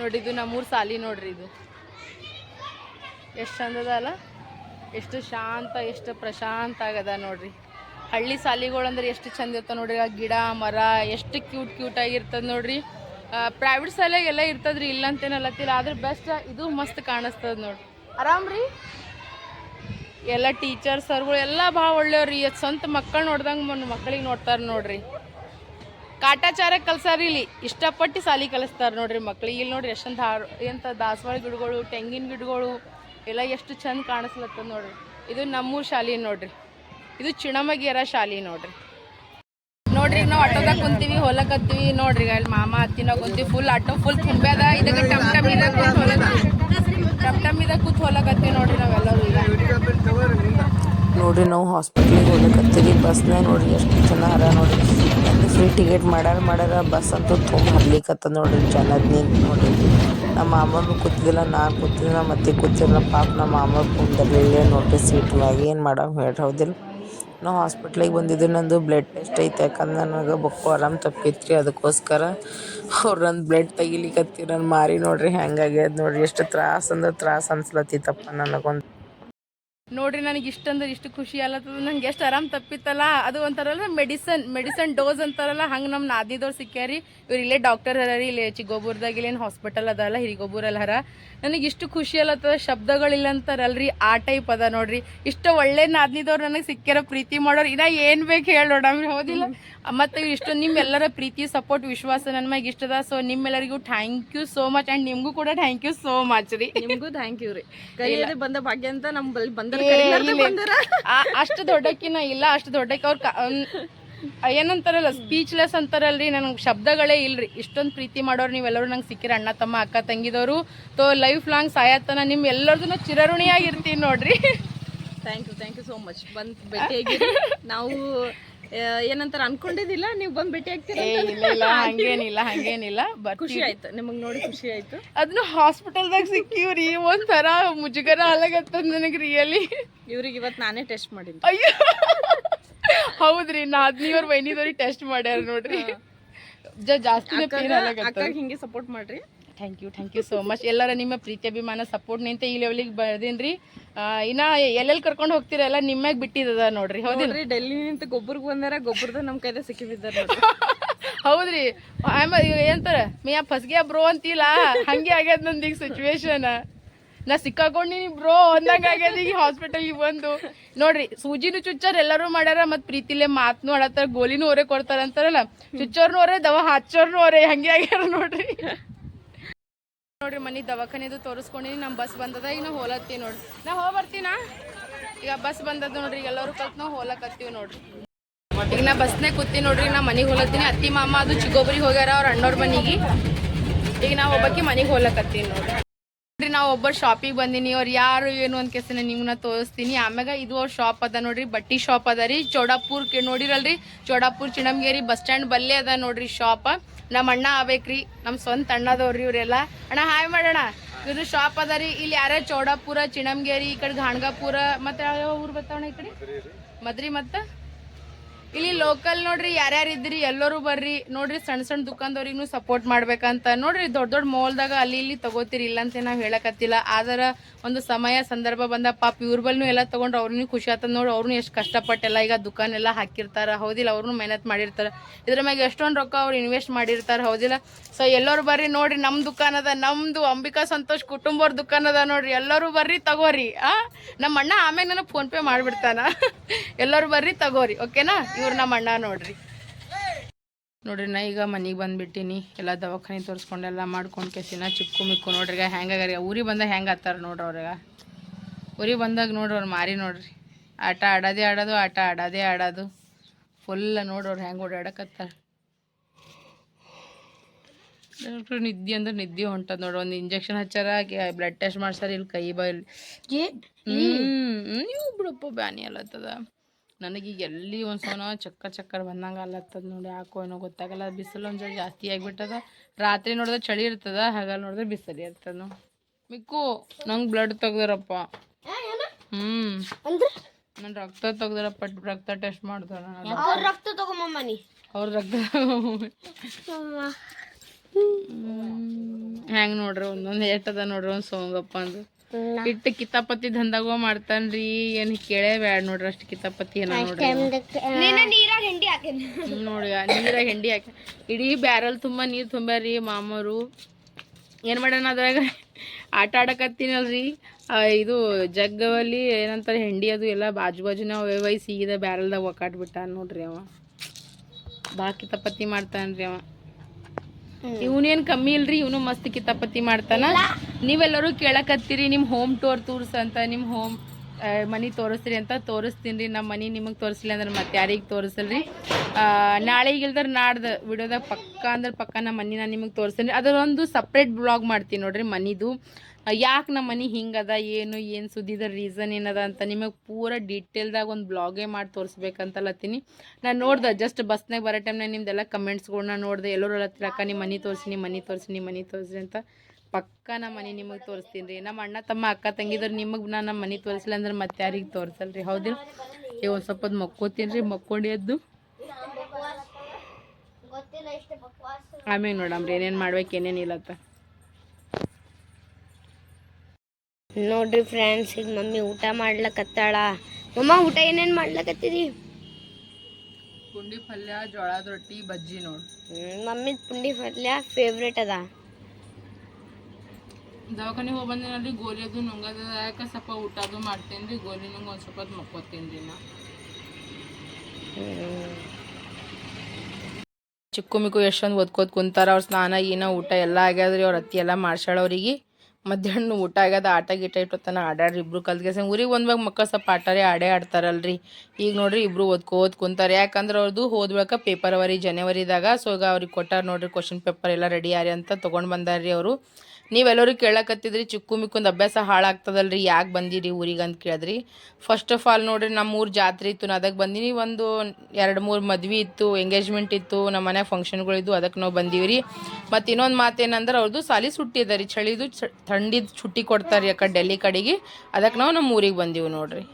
ನೋಡ್ರಿ ಇದು ನಮ್ಮೂರ್ ಸಾಲಿ ನೋಡ್ರಿ ಇದು. ಎಷ್ಟು ಚಂದದ ಅಲ್ಲ? ಎಷ್ಟು ಶಾಂತ ಎಷ್ಟು ಪ್ರಶಾಂತ ಆಗದ ನೋಡ್ರಿ. ಹಳ್ಳಿ ಸಾಲಿಗಳು ಅಂದ್ರೆ ಎಷ್ಟು ಚಂದ ಇರ್ತದ ನೋಡ್ರಿ. ಆ ಗಿಡ ಮರ ಎಷ್ಟು ಕ್ಯೂಟ್ ಕ್ಯೂಟ್ ಆಗಿರ್ತದ ನೋಡ್ರಿ. ಪ್ರೈವೇಟ್ ಶಾಲೆಗೆ ಎಲ್ಲ ಇರ್ತದ್ರಿ ಇಲ್ಲ ಅಂತೇನಲ್ಲತ್ತಿಲ್ಲ ಆದ್ರೆ ಬೆಸ್ಟ್ ಇದು ಮಸ್ತ್ ಕಾಣಿಸ್ತದ ನೋಡ್ರಿ ಆರಾಮ್ ರೀ? ಎಲ್ಲ ಟೀಚರ್ ಸರ್ಗಳು ಎಲ್ಲ ಭಾಳ ಒಳ್ಳೆಯವ್ರಿ. ಸ್ವಂತ ಮಕ್ಕಳು ನೋಡ್ದಂಗೆ ಮಕ್ಕಳಿಗೆ ನೋಡ್ತಾರೆ ನೋಡ್ರಿ. ಕಾಟಾಚಾರ ಕಲ್ಸಾರಿ ಇಲ್ಲಿ ಇಷ್ಟಪಟ್ಟು ಸಾಲಿ ಕಲಿಸ್ತಾರೆ ನೋಡ್ರಿ ಮಕ್ಳಿಗೆ ಇಲ್ಲಿ ನೋಡ್ರಿ ಎಷ್ಟೊಂದು ಹಾರು ಎಂಥ ದಾಸವಾಳ ಗಿಡಗಳು, ತೆಂಗಿನ ಗಿಡಗಳು, ಎಲ್ಲ ಎಷ್ಟು ಚಂದ ಕಾಣಿಸ್ಲತ್ತದ ನೋಡ್ರಿ. ಇದು ನಮ್ಮೂರು ಶಾಲಿ ನೋಡ್ರಿ. ಇದು ಚಿಣಮಗಿಯರ ಶಾಲಿ ನೋಡ್ರಿ. ನೋಡ್ರಿ ನಾವು ಆಟೋದಾಗ ಕುಂತೀವಿ ಹೊಲಕತ್ತೀವಿ ನೋಡ್ರಿ ಅಲ್ಲಿ ಮಾಮ ಹತ್ತಿನಾಗ ಕುಂತೀವಿ ಫುಲ್ ಆಟೋ ಫುಲ್ ತುಂಬ್ಯಾದ. ಇದಕ್ಕೆ ಟಮ್ ಟಮ್ ಇದಾಗ ಕೂತ್ ಹೊಲಕ್ ಟಮ್ ಟಮ್ ಕೂತ್ ಹೊಲಕತ್ತೀವಿ ನೋಡ್ರಿ ನಾವೆಲ್ಲರೂ ಈಗ. ನೋಡ್ರಿ, ನಾವು ಹಾಸ್ಪಿಟ್ಲಿಗೆ ಹೋಗ್ಲಿಕತ್ತೀವಿ ಬಸ್ನಾಗ ನೋಡ್ರಿ, ಎಷ್ಟು ಜನ ಅರ ನೋಡ್ರಿ. ಅಲ್ಲಿ ಫ್ರೀ ಟಿಕೆಟ್ ಮಾಡ್ಯಾರ ಮಾಡ್ಯಾರ ಬಸ್ ಅಂತೂ ತುಂಬ ಹರ್ಲಿಕತ್ತದ ನೋಡ್ರಿ ಜನದ ನಿಂತು ನೋಡ್ರಿ. ನಮ್ಮ ಮಾಮರು ಕೂತಿದ್ದಿಲ್ಲ, ನಾನು ಕೂತಿದ್ದಿಲ್ಲ ನಮ್ಮ ಅತ್ತೆ ಕೂತಿಲ್ಲ ಪಾಪ ನಮ್ಮ ಮಾಮ ಕುಂದರ್ಲಿಲ್ಲ ನೋಡ್ರಿ ಸೀಟ್ ಏನು ಮಾಡಮ್ ಹೇಳಿ ಹೌದಿಲ್ಲ? ನಾವು ಹಾಸ್ಪಿಟ್ಲಿಗೆ ಬಂದಿದ್ದು ನಂದು ಬ್ಲಡ್ ಟೆಸ್ಟ್ ಐತೆ. ಯಾಕಂದ್ರೆ ನನಗೆ ಬೊಕ್ಕು ಆರಾಮ್ ತಪ್ಪಿತ್ರಿ. ಅದಕ್ಕೋಸ್ಕರ ಅವ್ರು ನನ್ನ ಬ್ಲಡ್ ತೆಗಿಲಿಕತ್ತಿ ನನ್ನ ಮಾರಿ ನೋಡ್ರಿ ಹೆಂಗಾಗ್ಯದ ನೋಡ್ರಿ. ಎಷ್ಟು ತ್ರಾಸ ಅಂದ್ರೆ ತ್ರಾಸ ಅನ್ಸ್ಲತ್ತಿತ್ತಪ್ಪ ನನಗೊಂದು. ನೋಡ್ರಿ ನನಗೆ ಇಷ್ಟ ಅಂದ್ರೆ ಇಷ್ಟು ಖುಷಿ ಅಲ್ಲತ್ತದ ನಂಗೆ ಎಷ್ಟು ಆರಾಮ್ ತಪ್ಪಿತ್ತಲ್ಲ. ಅದು ಒಂಥರಲ್ಲ ಮೆಡಿಸನ್ ಮೆಡಿಸನ್ ಡೋಸ್ ಅಂತಾರಲ್ಲ, ಹಂಗೆ ನಮ್ಮ ನಾದಿದವ್ರು ಸಿಕ್ಕ್ಯಾರಿ ಇವ್ರು ಇಲ್ಲೇ ಡಾಕ್ಟರ್ ಹರ ಇಲ್ಲೇ ಚಿಗೋಬೂರ್ದಾಗ ಇಲ್ಲೇನು ಹಾಸ್ಪಿಟಲ್ ಅದಲ್ಲ ಹಿರಿಗೋಬೂರಲ್ಲಿ ಹರ ನನಗೆ ಇಷ್ಟು ಖುಷಿ ಅಲ್ಲತ್ತದ ಶಬ್ದಗಳಿಲ್ಲ ಅಂತಾರಲ್ರಿ, ಆ ಟೈಪ್ ಅದ ನೋಡ್ರಿ. ಇಷ್ಟು ಒಳ್ಳೆ ನಾದಿದವ್ರು ನನಗೆ ಸಿಕ್ಕ್ಯಾರ, ಪ್ರೀತಿ ಮಾಡೋರು. ಇನ್ನ ಏನು ಬೇಕು ಹೇಳಿ ನೋಡಮ್ರಿ ಹೌದಿಲ್ಲ? ಮತ್ತು ಇಷ್ಟು ನಿಮ್ಮೆಲ್ಲರ ಪ್ರೀತಿ ಸಪೋರ್ಟ್ ವಿಶ್ವಾಸ ನನ್ನ ಮ್ಯಾಗ ಇಷ್ಟದ ಸೊ ನಿಮ್ಮೆಲ್ಲರಿಗೂ thank you so much and ನಿಮಗೂ ಕೂಡ ಥ್ಯಾಂಕ್ ಯು ಸೋ ಮಚ್ ರೀ. ನಿಮ್ಗೂ ಥ್ಯಾಂಕ್ ಯು ರೀ. ಕೈಯಲ್ಲಿ ಬಂದ ಭಾಗ್ಯ ಅಂತ ನಮ್ಮ ಬಂದ ಅಷ್ಟು ದೊಡ್ಡಕ್ಕಿನ ಇಲ್ಲ ಅಷ್ಟು ದೊಡ್ಡಕ್ಕೆ ಅವ್ರ ಏನಂತಾರಲ್ಲ ಸ್ಪೀಚ್ಲೆಸ್ ಅಂತಾರಲ್ರಿ ನನಗೆ ಶಬ್ದಗಳೇ ಇಲ್ರಿ. ಇಷ್ಟೊಂದು ಪ್ರೀತಿ ಮಾಡೋರು ನೀವೆಲ್ಲರೂ ನಂಗೆ ಸಿಕ್ಕಿರ ಅಣ್ಣ ತಮ್ಮ ಅಕ್ಕ ತಂಗಿದವರು. ತೋ ಲೈಫ್ ಲಾಂಗ್ ಸಾಯತನ ನಿಮ್ ಎಲ್ಲರದೂ ಚಿರಋಣಿಯಾಗಿರ್ತೀನಿ ನೋಡ್ರಿ. Thank you thank you so much ಬಂದ್ ಭೇಟಿಯಾಗಿ ನಾವು ಏನಂತಾರ ಅನ್ಕೊಂಡಿದ್ದಿಲ್ಲ? ನೀವು ಬಂದು ಭೇಟಿ ಆಗ್ತೀರಾ ಇಲ್ಲ ಹಂಗೇನಿಲ್ಲ ಹಂಗೇನಿಲ್ಲ. ಖುಷಿ ಆಯ್ತು ನಿಮಗ್ ನೋಡಿ ಖುಷಿ ಆಯ್ತು. ಅದನ್ನ ಹಾಸ್ಪಿಟಲ್ದಾಗ ಸಿಕ್ಕಿವ್ರಿ ಒಂಥರ ಮುಜುಗರ ಅಲಾಗತ್ತದ ನನಗೆ ರಿಯಲಿ ಇವ್ರಿಗೆ ಇವತ್ತು ನಾನೇ ಟೆಸ್ಟ್ ಮಾಡಿದ್ದೆ. ಅಯ್ಯೋ. ಹೌದ್ರಿ ನಾದ್ನಿಯವ್ರ ವೈನಿದವ್ರಿಗೆ ಟೆಸ್ಟ್ ಮಾಡ್ಯಾರ ನೋಡ್ರಿ. ಜ ಜಾಸ್ತಿ ಪೇನ್ ಅಕ್ಕಾಗ ಹಿಂಗೆ ಸಪೋರ್ಟ್ ಮಾಡ್ರಿ. Thank you thank you so much ಎಲ್ಲರ ನಿಮ್ಮ ಪ್ರೀತಿ ಅಭಿಮಾನ ಸಪೋರ್ಟ್ ನಿಂತ ಈ ಲೆವೆಲಿಗೆ ಬರ್ದೇನ್ರಿ. ಇನ್ನ ಎಲ್ಲೆಲ್ಲಿ ಕರ್ಕೊಂಡು ಹೋಗ್ತೀರಲ್ಲ ನಿಮ್ಮಾಗ ಬಿಟ್ಟಿದ್ದದ ನೋಡ್ರಿ ನೋಡ್ರಿ ಡೆಲ್ಲಿ ನಿಂತ ಗೊಬ್ಬರಿಗೆ ಬಂದಾರ ಗೊಬ್ಬರದ ನಮ್ಮ ಕೈದ ಸಿಕ್ಕಿ ಬಿದ್ದಾರ ಹೌದ್ರಿ. ಆಮ ಏನಂತಾರ ಮಿಯಾ ಫಸ್ಗೆ ಬ್ರೋ ಅಂತಿಲ್ಲ ಹಂಗೆ ಆಗ್ಯದ ನಂದು ಈಗ ಸಿಚುವೇಶನ್ ನಾ ಸಿಕ್ಕಾಕೊಂಡಿನಿ ಬ್ರೋ ಅಂದಂಗ ಆಗ್ಯದ ಈಗ ಹಾಸ್ಪಿಟಲ್ಗೆ ಬಂದು. ನೋಡ್ರಿ ಸೂಜಿನು ಚುಚ್ಚರ್ ಎಲ್ಲರೂ ಮಾಡ್ಯಾರ ಮತ್ ಪ್ರೀತಿಲೆ ಮಾತ್ನು ಆಡತ್ತಾರ ಗೋಲಿನೂ ಅವರೇ ಕೊಡ್ತಾರ ಅಂತಾರಲ್ಲ ಚುಚ್ಚೋರ್ನು ಅವರೇ ದವಾ ಹಚ್ಚೋರ್ನು ಅವರೇ ಹಂಗೆ ಆಗ್ಯಾರ ನೋಡ್ರಿ. ನೋಡ್ರಿ ಮನಿ ದವಾಖಾನೆದು ತೋರಿಸ್ಕೊಂಡಿನಿ ನಮ್ಮ ಬಸ್ ಬಂದದ ಈಗ ನಾವು ಹೋಲತ್ತೀವಿ ನೋಡ್ರಿ. ನಾ ಹೋಗಿ ಬರ್ತೀನಾ? ಈಗ ಬಸ್ ಬಂದದ ನೋಡ್ರಿ ಎಲ್ಲರೂ ಕಲ್ತು ನಾವು ಹೋಲಕತ್ತೀವಿ ನೋಡ್ರಿ. ಈಗ ನಾ ಬಸ್ನಾಗ ಕೂತೀನಿ ನೋಡ್ರಿ, ನಾ ಮನೆಗೆ ಹೋಲತ್ತೀನಿ. ಅತ್ತಿ ಮಾಮ ಅದು ಚಿಗೋಬ್ರಿಗೆ ಹೋಗ್ಯಾರ ಅವ್ರ ಅಣ್ಣವ್ರ ಮನೆಗೆ. ಈಗ ನಾವು ಒಬ್ಬಾಕಿ ಮನೆಗೆ ಹೋಲಕತ್ತೀನಿ ನೋಡ್ರಿ. ನೋಡ್ರಿ, ನಾವು ಒಬ್ಬರು ಶಾಪಿಗೆ ಬಂದಿನಿ, ಅವ್ರು ಯಾರು ಏನು ಅಂತ ಕೆಸನ ನಿಮ್ನ ತೋರಿಸ್ತೀನಿ. ಆಮ್ಯಾಗ ಇದು ಅವ್ರ ಶಾಪ್ ಅದ ನೋಡ್ರಿ, ಬಟ್ಟಿ ಶಾಪ್ ಅದ ರೀ. ಚೌಡಾಪುರ್ ನೋಡಿರಲ್ರಿ, ಚೌಡಾಪುರ್ ಚಿಣಮ್ಗೇರಿ ಬಸ್ ಸ್ಟ್ಯಾಂಡ್ ಬಲ್ಲೇ ಅದ ನೋಡ್ರಿ ಶಾಪ್ ನಮ್ಮ ಅಣ್ಣ ಆಗ್ಬೇಕ್ರಿ ನಮ್ಮ ಸ್ವಂತ ಅಣ್ಣದವ್ರಿ ಇವರೆಲ್ಲ. ಅಣ್ಣ ಹಾಯ್ ಮಾಡೋಣ. ಇದು ಶಾಪ್ ಅದ ರೀ, ಇಲ್ಲಿ ಯಾರ ಚೌಡಾಪುರ ಚಿಣಮಗೇರಿ ಈ ಕಡೆ ಗಾಣಗಾಪುರ, ಮತ್ತೆ ಯಾವ ಊರು ಬರ್ತಾವಣ್ಣ ಈ ಕಡೆ? ಮದ್ರಿ ಮತ್ತೆ? ಇಲ್ಲಿ ಲೋಕಲ್ ನೋಡ್ರಿ, ಯಾರ್ಯಾರು ಇದ್ರಿ ಎಲ್ಲರೂ ಬರ್ರಿ. ನೋಡ್ರಿ ಸಣ್ಣ ಸಣ್ಣ ದುಕಾನ್ದವ್ರಿಗೂ ಸಪೋರ್ಟ್ ಮಾಡ್ಬೇಕಂತ. ನೋಡ್ರಿ, ದೊಡ್ಡ ದೊಡ್ಡ ಮಾಲ್ದಾಗ ಅಲ್ಲಿ ಇಲ್ಲಿ ತಗೋತೀರಿ ಇಲ್ಲ ಅಂತ ನಾವು ಹೇಳಕತ್ತಿಲ್ಲ. ಆದ್ರೆ ಒಂದು ಸಮಯ, ಸಂದರ್ಭ ಬಂದ ಪಾಪ ಇವ್ರ ಬಲ್ನು ಎಲ್ಲ ತಗೊಂಡ್ರು ಅವ್ರನ್ನೂ ಖುಷಿ ಆತ ನೋಡಿ ಅವ್ರನ್ನೂ ಎಷ್ಟು ಕಷ್ಟಪಟ್ಟೆಲ್ಲ ಈಗ ದುಕಾನ್ ಎಲ್ಲ ಹಾಕಿರ್ತಾರ. ಹೌದಿಲ್ಲ ಅವ್ರನ್ನೂ ಮೆಹನತ್ ಮಾಡಿರ್ತಾರ. ಇದ್ರ ಮ್ಯಾಗ ಎಷ್ಟೊಂದು ರೊಕ್ಕ ಅವ್ರು ಇನ್ವೆಸ್ಟ್ ಮಾಡಿರ್ತಾರೆ, ಹೌದಿಲ್ಲ. ಸೊ ಎಲ್ಲರೂ ಬರ್ರಿ, ನೋಡ್ರಿ ನಮ್ಮ ದುಕಾನ್ ಅದ ನಮ್ಮದು ಅಂಬಿಕಾ ಸಂತೋಷ್ ಕುಟುಂಬವ್ರ ದುಕಾನ್ ಅದ ನೋಡ್ರಿ. ಎಲ್ಲರೂ ಬರ್ರಿ, ತಗೋರಿ. ಆ? ನಮ್ಮ ಅಣ್ಣ ಆಮೇಲೆ ನನಗೆ ಫೋನ್ ಪೇ ಮಾಡ್ಬಿಡ್ತಾನ. ಎಲ್ಲರೂ ಬರ್ರಿ, ತಗೋರಿ ಓಕೆನಾ ಇವ್ರು ನಮ್ಮ ಅಣ್ಣ ನೋಡ್ರಿ. ನೋಡ್ರಿ ನಾ ಈಗ ಮನೆಗೆ ಬಂದ್ಬಿಟ್ಟಿನಿ. ಎಲ್ಲ ದವಾಖಾನೆ ತೋರಿಸ್ಕೊಂಡೆಲ್ಲ ಮಾಡ್ಕೊಂಡು ಕೆಸಿನ ಚಿಕ್ಕು ಮಿಕ್ಕು ನೋಡ್ರಿ. ಈಗ ಹೆಂಗಾಗ್ಯಾರ ಊರಿಗೆ ಬಂದಾಗ ಹೆಂಗೆ ಆತ್ತಾರ ನೋಡ್ರಿ ಅವ್ರಿಗೆ ಊರಿಗೆ ಬಂದಾಗ ನೋಡ್ರಿ ಅವ್ರು ಮಾರಿ ನೋಡ್ರಿ. ಆಟ ಆಡೋದೇ ಆಡೋದು ಆಟ ಆಡೋದೇ ಆಡೋದು. ಫುಲ್ ನೋಡ್ರಿ ಅವ್ರು ಹೆಂಗೆ ಓಡಾಡಕತ್ತಾರ. ಡಾಕ್ಟ್ರು ನಿದ್ದೆ ಅಂದ್ರೆ ನಿದ್ದೆ ಹೊಂಟದ ನೋಡ್ರಿ. ಒಂದು ಇಂಜೆಕ್ಷನ್ ಹಚ್ಚಾರ ಬ್ಲಡ್ ಟೆಸ್ಟ್ ಮಾಡ್ಸಾರ ಇಲ್ಲಿ ಕೈ ಹ್ಮ್ ನೀವು ಬಿಡಪ್ಪ ಬ್ಯಾನಿ ಅಲ್ಲತ್ತದ. ನನಗೀಗ ಎಲ್ಲಿ ಒಂದು ಸಲ ಚಕ್ಕರ್ ಚಕ್ಕರ್ ಬಂದಂಗೆ ಅಲ್ಲತ್ತದ ನೋಡಿ ಯಾಕೋ ಏನೋ ಗೊತ್ತಾಗಲ್ಲ. ಬಿಸಿಲು ಒಂದು ಸ್ವಲ್ಪ ಜಾಸ್ತಿ ಆಗಿಬಿಟ್ಟದ. ರಾತ್ರಿ ನೋಡಿದ್ರೆ ಚಳಿ ಇರ್ತದ ಹಾಗಲ್ಲ ನೋಡಿದ್ರೆ ಬಿಸಿಲು ಇರ್ತದ. ಮಿಕ್ಕು ನಂಗೆ ಬ್ಲಡ್ ತೆಗ್ದಾರಪ್ಪ. ಹ್ಞೂ ನನ್ ನನ್ನ ರಕ್ತ ತೆಗ್ದಾರಪ್ಪ ರಕ್ತ ಟೆಸ್ಟ್ ಮಾಡ್ತಾರ ಅವ್ರ ರಕ್ತ ತಗೊಂಬಮ್ಮನಿ ಅವ್ರ ರಕ್ತ ಹೆಂಗ್ ನೋಡ್ರಿ ಒಂದೊಂದು ಏಟದ ನೋಡ್ರಿ ಒಂದು ಸೋಂಗಪ್ಪ ಅಂದು ಇಟ್ಟು ಕಿತಾಪತಿ ದಂದಾಗೋ ಮಾಡ್ತಾನ್ರಿ. ಏನ್ ಕೇಳೇ ಬ್ಯಾಡ ನೋಡ್ರಿ ಅಷ್ಟು ಕಿತಾಪತಿ ಏನ ನೋಡ್ರಿ ನೋಡಿ ನೀರಾಗ ಹೆಂಡಿ ಹಾಕ ಇಡೀ ಬ್ಯಾರಲ್ ತುಂಬಾ ನೀರ್ ತುಂಬ್ಯಾರಿ ಮಾಮರು. ಏನ್ ಮಾಡೋಣ ಅದ್ರಾಗ? ಆಟ ಆಡಕತ್ತೀನಲ್ರಿ. ಆ, ಇದು ಜಗ್ಗವಲ್ಲಿ ಏನಂತಾರೆ ಹೆಂಡಿ ಅದು ಎಲ್ಲ ಬಾಜು ಬಾಜುನ ವೈ ಸೀದ ಬ್ಯಾರಲ್ದಾಗ ಒಕ್ಕಾಟ್ಬಿಟ್ಟ ನೋಡ್ರಿ ಅವ. ಬಾಕಿ ಕಿತಾಪತಿ ಮಾಡ್ತಾನ್ರಿ ಅವ. ಇವನೇನ್ ಕಮ್ಮಿ ಇಲ್ರಿ ಇವನು ಮಸ್ತ್ ಕಿತಾಪತಿ ಮಾಡ್ತಾನ. ನೀವೆಲ್ಲರೂ ಕೇಳಕತ್ತೀರಿ ನಿಮ್ಮ ಹೋಮ್ ಟೂರ್ ತೋರ್ಸ ಅಂತ ನಿಮ್ಮ ಹೋಮ್ ಮನಿ ತೋರಿಸ್ರಿ ಅಂತ ತೋರಿಸ್ತೀನಿ ನಮ್ಮ ಮನಿ ನಿಮಗೆ ತೋರಿಸ್ಲಿ ಅಂದ್ರೆ ಮತ್ತೆ ಯಾರಿಗೆ ತೋರಿಸಲ್ರಿ. ನಾಳೆ ಇಲ್ದ್ರ ನಾಡ್ದು ವಿಡಿಯೋದಾಗ ಪಕ್ಕ ಅಂದ್ರೆ ಪಕ್ಕ ನಮ್ಮ ಮನಿ ನಾನು ನಿಮಗೆ ತೋರಿಸ್ತೀನಿ ಅದರೊಂದು ಸಪ್ರೇಟ್ ಬ್ಲಾಗ್ ಮಾಡ್ತೀನಿ ನೋಡ್ರಿ ಮನಿದು. ಯಾಕೆ ನಮ್ಮ ಮನೆ ಹಿಂಗದ? ಏನು ಏನು ಸುದ್ದಿದ ರೀಸನ್ ಏನದ ಅಂತ ನಿಮಗೆ ಪೂರ ಡೀಟೇಲ್ದಾಗ ಒಂದು ಬ್ಲಾಗೇ ಮಾಡಿ ತೋರಿಸ್ಬೇಕಂತಲತ್ತೀನಿ ನಾನು ನೋಡ್ದೆ ಜಸ್ಟ್ ಬಸ್ನಾಗ ಬರೋ ಟೈಮ್ನಾಗ ನಿಮ್ದೆಲ್ಲ ಕಮೆಂಟ್ಸ್ಗಳನ್ನ ನೋಡಿದೆ. ಎಲ್ಲರೂ ಅಲ್ಲತ್ತಿರಕ್ಕ ನಿಮ್ಮ ಮನೆ ತೋರಿಸಿ ನಿಮ್ಮ ಮನೆ ತೋರಿಸಿ ನಿಮ್ಮ ಮನೆ ತೋರಿಸಿ ಅಂತ ಪಕ್ಕ ನಮ್ಮ ಮನೆ ನಿಮಗೆ ತೋರಿಸ್ತೀನಿ ರೀ. ನಮ್ಮ ಅಣ್ಣ, ತಮ್ಮ, ಅಕ್ಕ ತಂಗಿದ್ರು ನಿಮಗೆ ನಾನು ನಮ್ಮ ಮನೆ ತೋರಿಸಿಲ್ಲ ಅಂದ್ರೆ ಮತ್ತೆ ಯಾರಿಗೆ ತೋರಿಸಲ್ಲ ರೀ? ಹೌದಿಲ್ಲ ಈಗ ಒಂದು ಸ್ವಲ್ಪ ಹೊತ್ತು ಮಕ್ಕೋತೀನಿ ರೀ, ಮಕ್ಕೊಂಡು ಎದ್ದು. ಆಮೇಲೆ ನೋಡಮ್ರಿ ಏನೇನು ಮಾಡ್ಬೇಕು ಏನೇನಿಲ್ಲ ಅಂತ. ನೋಡ್ರಿ ಫ್ರೆಂಡ್ಸ್ ಈಗ ಮಮ್ಮಿ ಊಟ ಮಾಡ್ಲಕತ್ತಾಳ. ಮಮ್ಮ ಊಟ ಏನೇನ್ ಮಾಡ್ಲಕತ್ತೀರಿ? ಪುಂಡಿ ಪಲ್ಯ ಜೋಳದ ರೊಟ್ಟಿ ಬಜ್ಜಿ ನೋಡಿ. ಮಮ್ಮಿ ಪುಂಡಿ ಪಲ್ಯ ಫೇವ್ರೇಟ್ ಅದ. ದವಾಖಾನೆ ಹೋಗಿ ಬಂದಿನಲ್ಲಿ ಗೋಲಿ ಅದು ನುಂಗದ ಯಾಕೆ ಸ್ವಲ್ಪ ಊಟ ಅದು ಮಾಡ್ತೇನೆ ರೀ ಗೋಲಿ ನುಂಗ ಒಂದು ಸ್ವಲ್ಪ ಮಕ್ಕೋತೀನಿ ರೀ ನಾ. ಚಿಕ್ಕು ಮಿಕ್ಕು ಎಷ್ಟೊಂದು ಓದ್ಕೋತ ಕುಂತಾರ ಅವ್ರ ಸ್ನಾನ ಏನೋ ಊಟ ಎಲ್ಲ ಆಗ್ಯಾದ್ರಿ ಅವ್ರ ಅತ್ತಿ ಎಲ್ಲ ಮಾಡ್ಸಾಳ ಅವ್ರಿಗೆ. ಮಧ್ಯಾಹ್ನ ಊಟ ಆಗ್ಯದ, ಆಟ ಗೀಟ ಇಟ್ಟೊತ್ತನ ಆಡಾಡ್ರಿ ಇಬ್ರು ಕಲ್ತ್ಗೆಸ ಊರಿಗೆ ಒಂದ್ವಾಗ ಮಕ್ಕಳು ಸ್ವಲ್ಪ ಆಟರೇ ಆಡೇ ಆಡ್ತಾರಲ್ರಿ. ಈಗ ನೋಡ್ರಿ ಇಬ್ರು ಓದ್ಕೋದ್ ಕುಂತಾರೆ. ಯಾಕಂದ್ರೆ ಅವ್ರದ್ದು ಹೋದ ಪೇಪರ್ ಅವರಿ, ಜನವರಿದಾಗ. ಸೊ ಈಗ ಅವ್ರಿಗೆ ಕೊಟ್ಟಾರ ನೋಡ್ರಿ, ಕ್ವಶನ್ ಪೇಪರ್ ಎಲ್ಲ ರೆಡಿ ಆರಿ ಅಂತ ತೊಗೊಂಡು ಬಂದಾರ್ರಿ ಅವರು. ನೀವೆಲ್ಲರೂ ಕೇಳಕತ್ತಿದ್ರಿ, ಚಿಕ್ಕು ಮಿಕ್ಕೊಂದು ಅಭ್ಯಾಸ ಹಾಳಾಗ್ತದಲ್ರಿ, ಯಾಕೆ ಬಂದಿರಿ ಊರಿಗೆ ಅಂತ ಕೇಳಿದ್ರಿ. ಫಸ್ಟ್ ಆಫ್ ಆಲ್ ನೋಡ್ರಿ ನಮ್ಮ ಊರು ಜಾತ್ರೆ ಇತ್ತು ನಾ ಅದಕ್ಕೆ ಬಂದೀನಿ, ಒಂದು ಎರಡು ಮೂರು ಮದ್ವೆ ಇತ್ತು ಎಂಗೇಜ್ಮೆಂಟ್ ಇತ್ತು ನಮ್ಮ ಮನೆ ಫಂಕ್ಷನ್ಗಳಿದ್ದು ಅದಕ್ಕೆ ನಾವು ಬಂದೀವಿ ರೀ ಮತ್ತು ಇನ್ನೊಂದು ಮಾತೇನಂದ್ರೆ ಅವ್ರದ್ದು ಸಾಲಿ ಸುಟ್ಟಿ ಅದ ರೀ, ಚಳಿದು ಥಂಡಿದು ಚುಟ್ಟಿ ಕೊಡ್ತಾರೆ ರೀ ಅಕ್ಕ, ಡೆಲ್ಲಿ ಕಡೆಗೆ ಅದಕ್ಕೆ ನಾವು ನಮ್ಮ ಊರಿಗೆ ಬಂದೀವಿ ನೋಡ್ರಿ.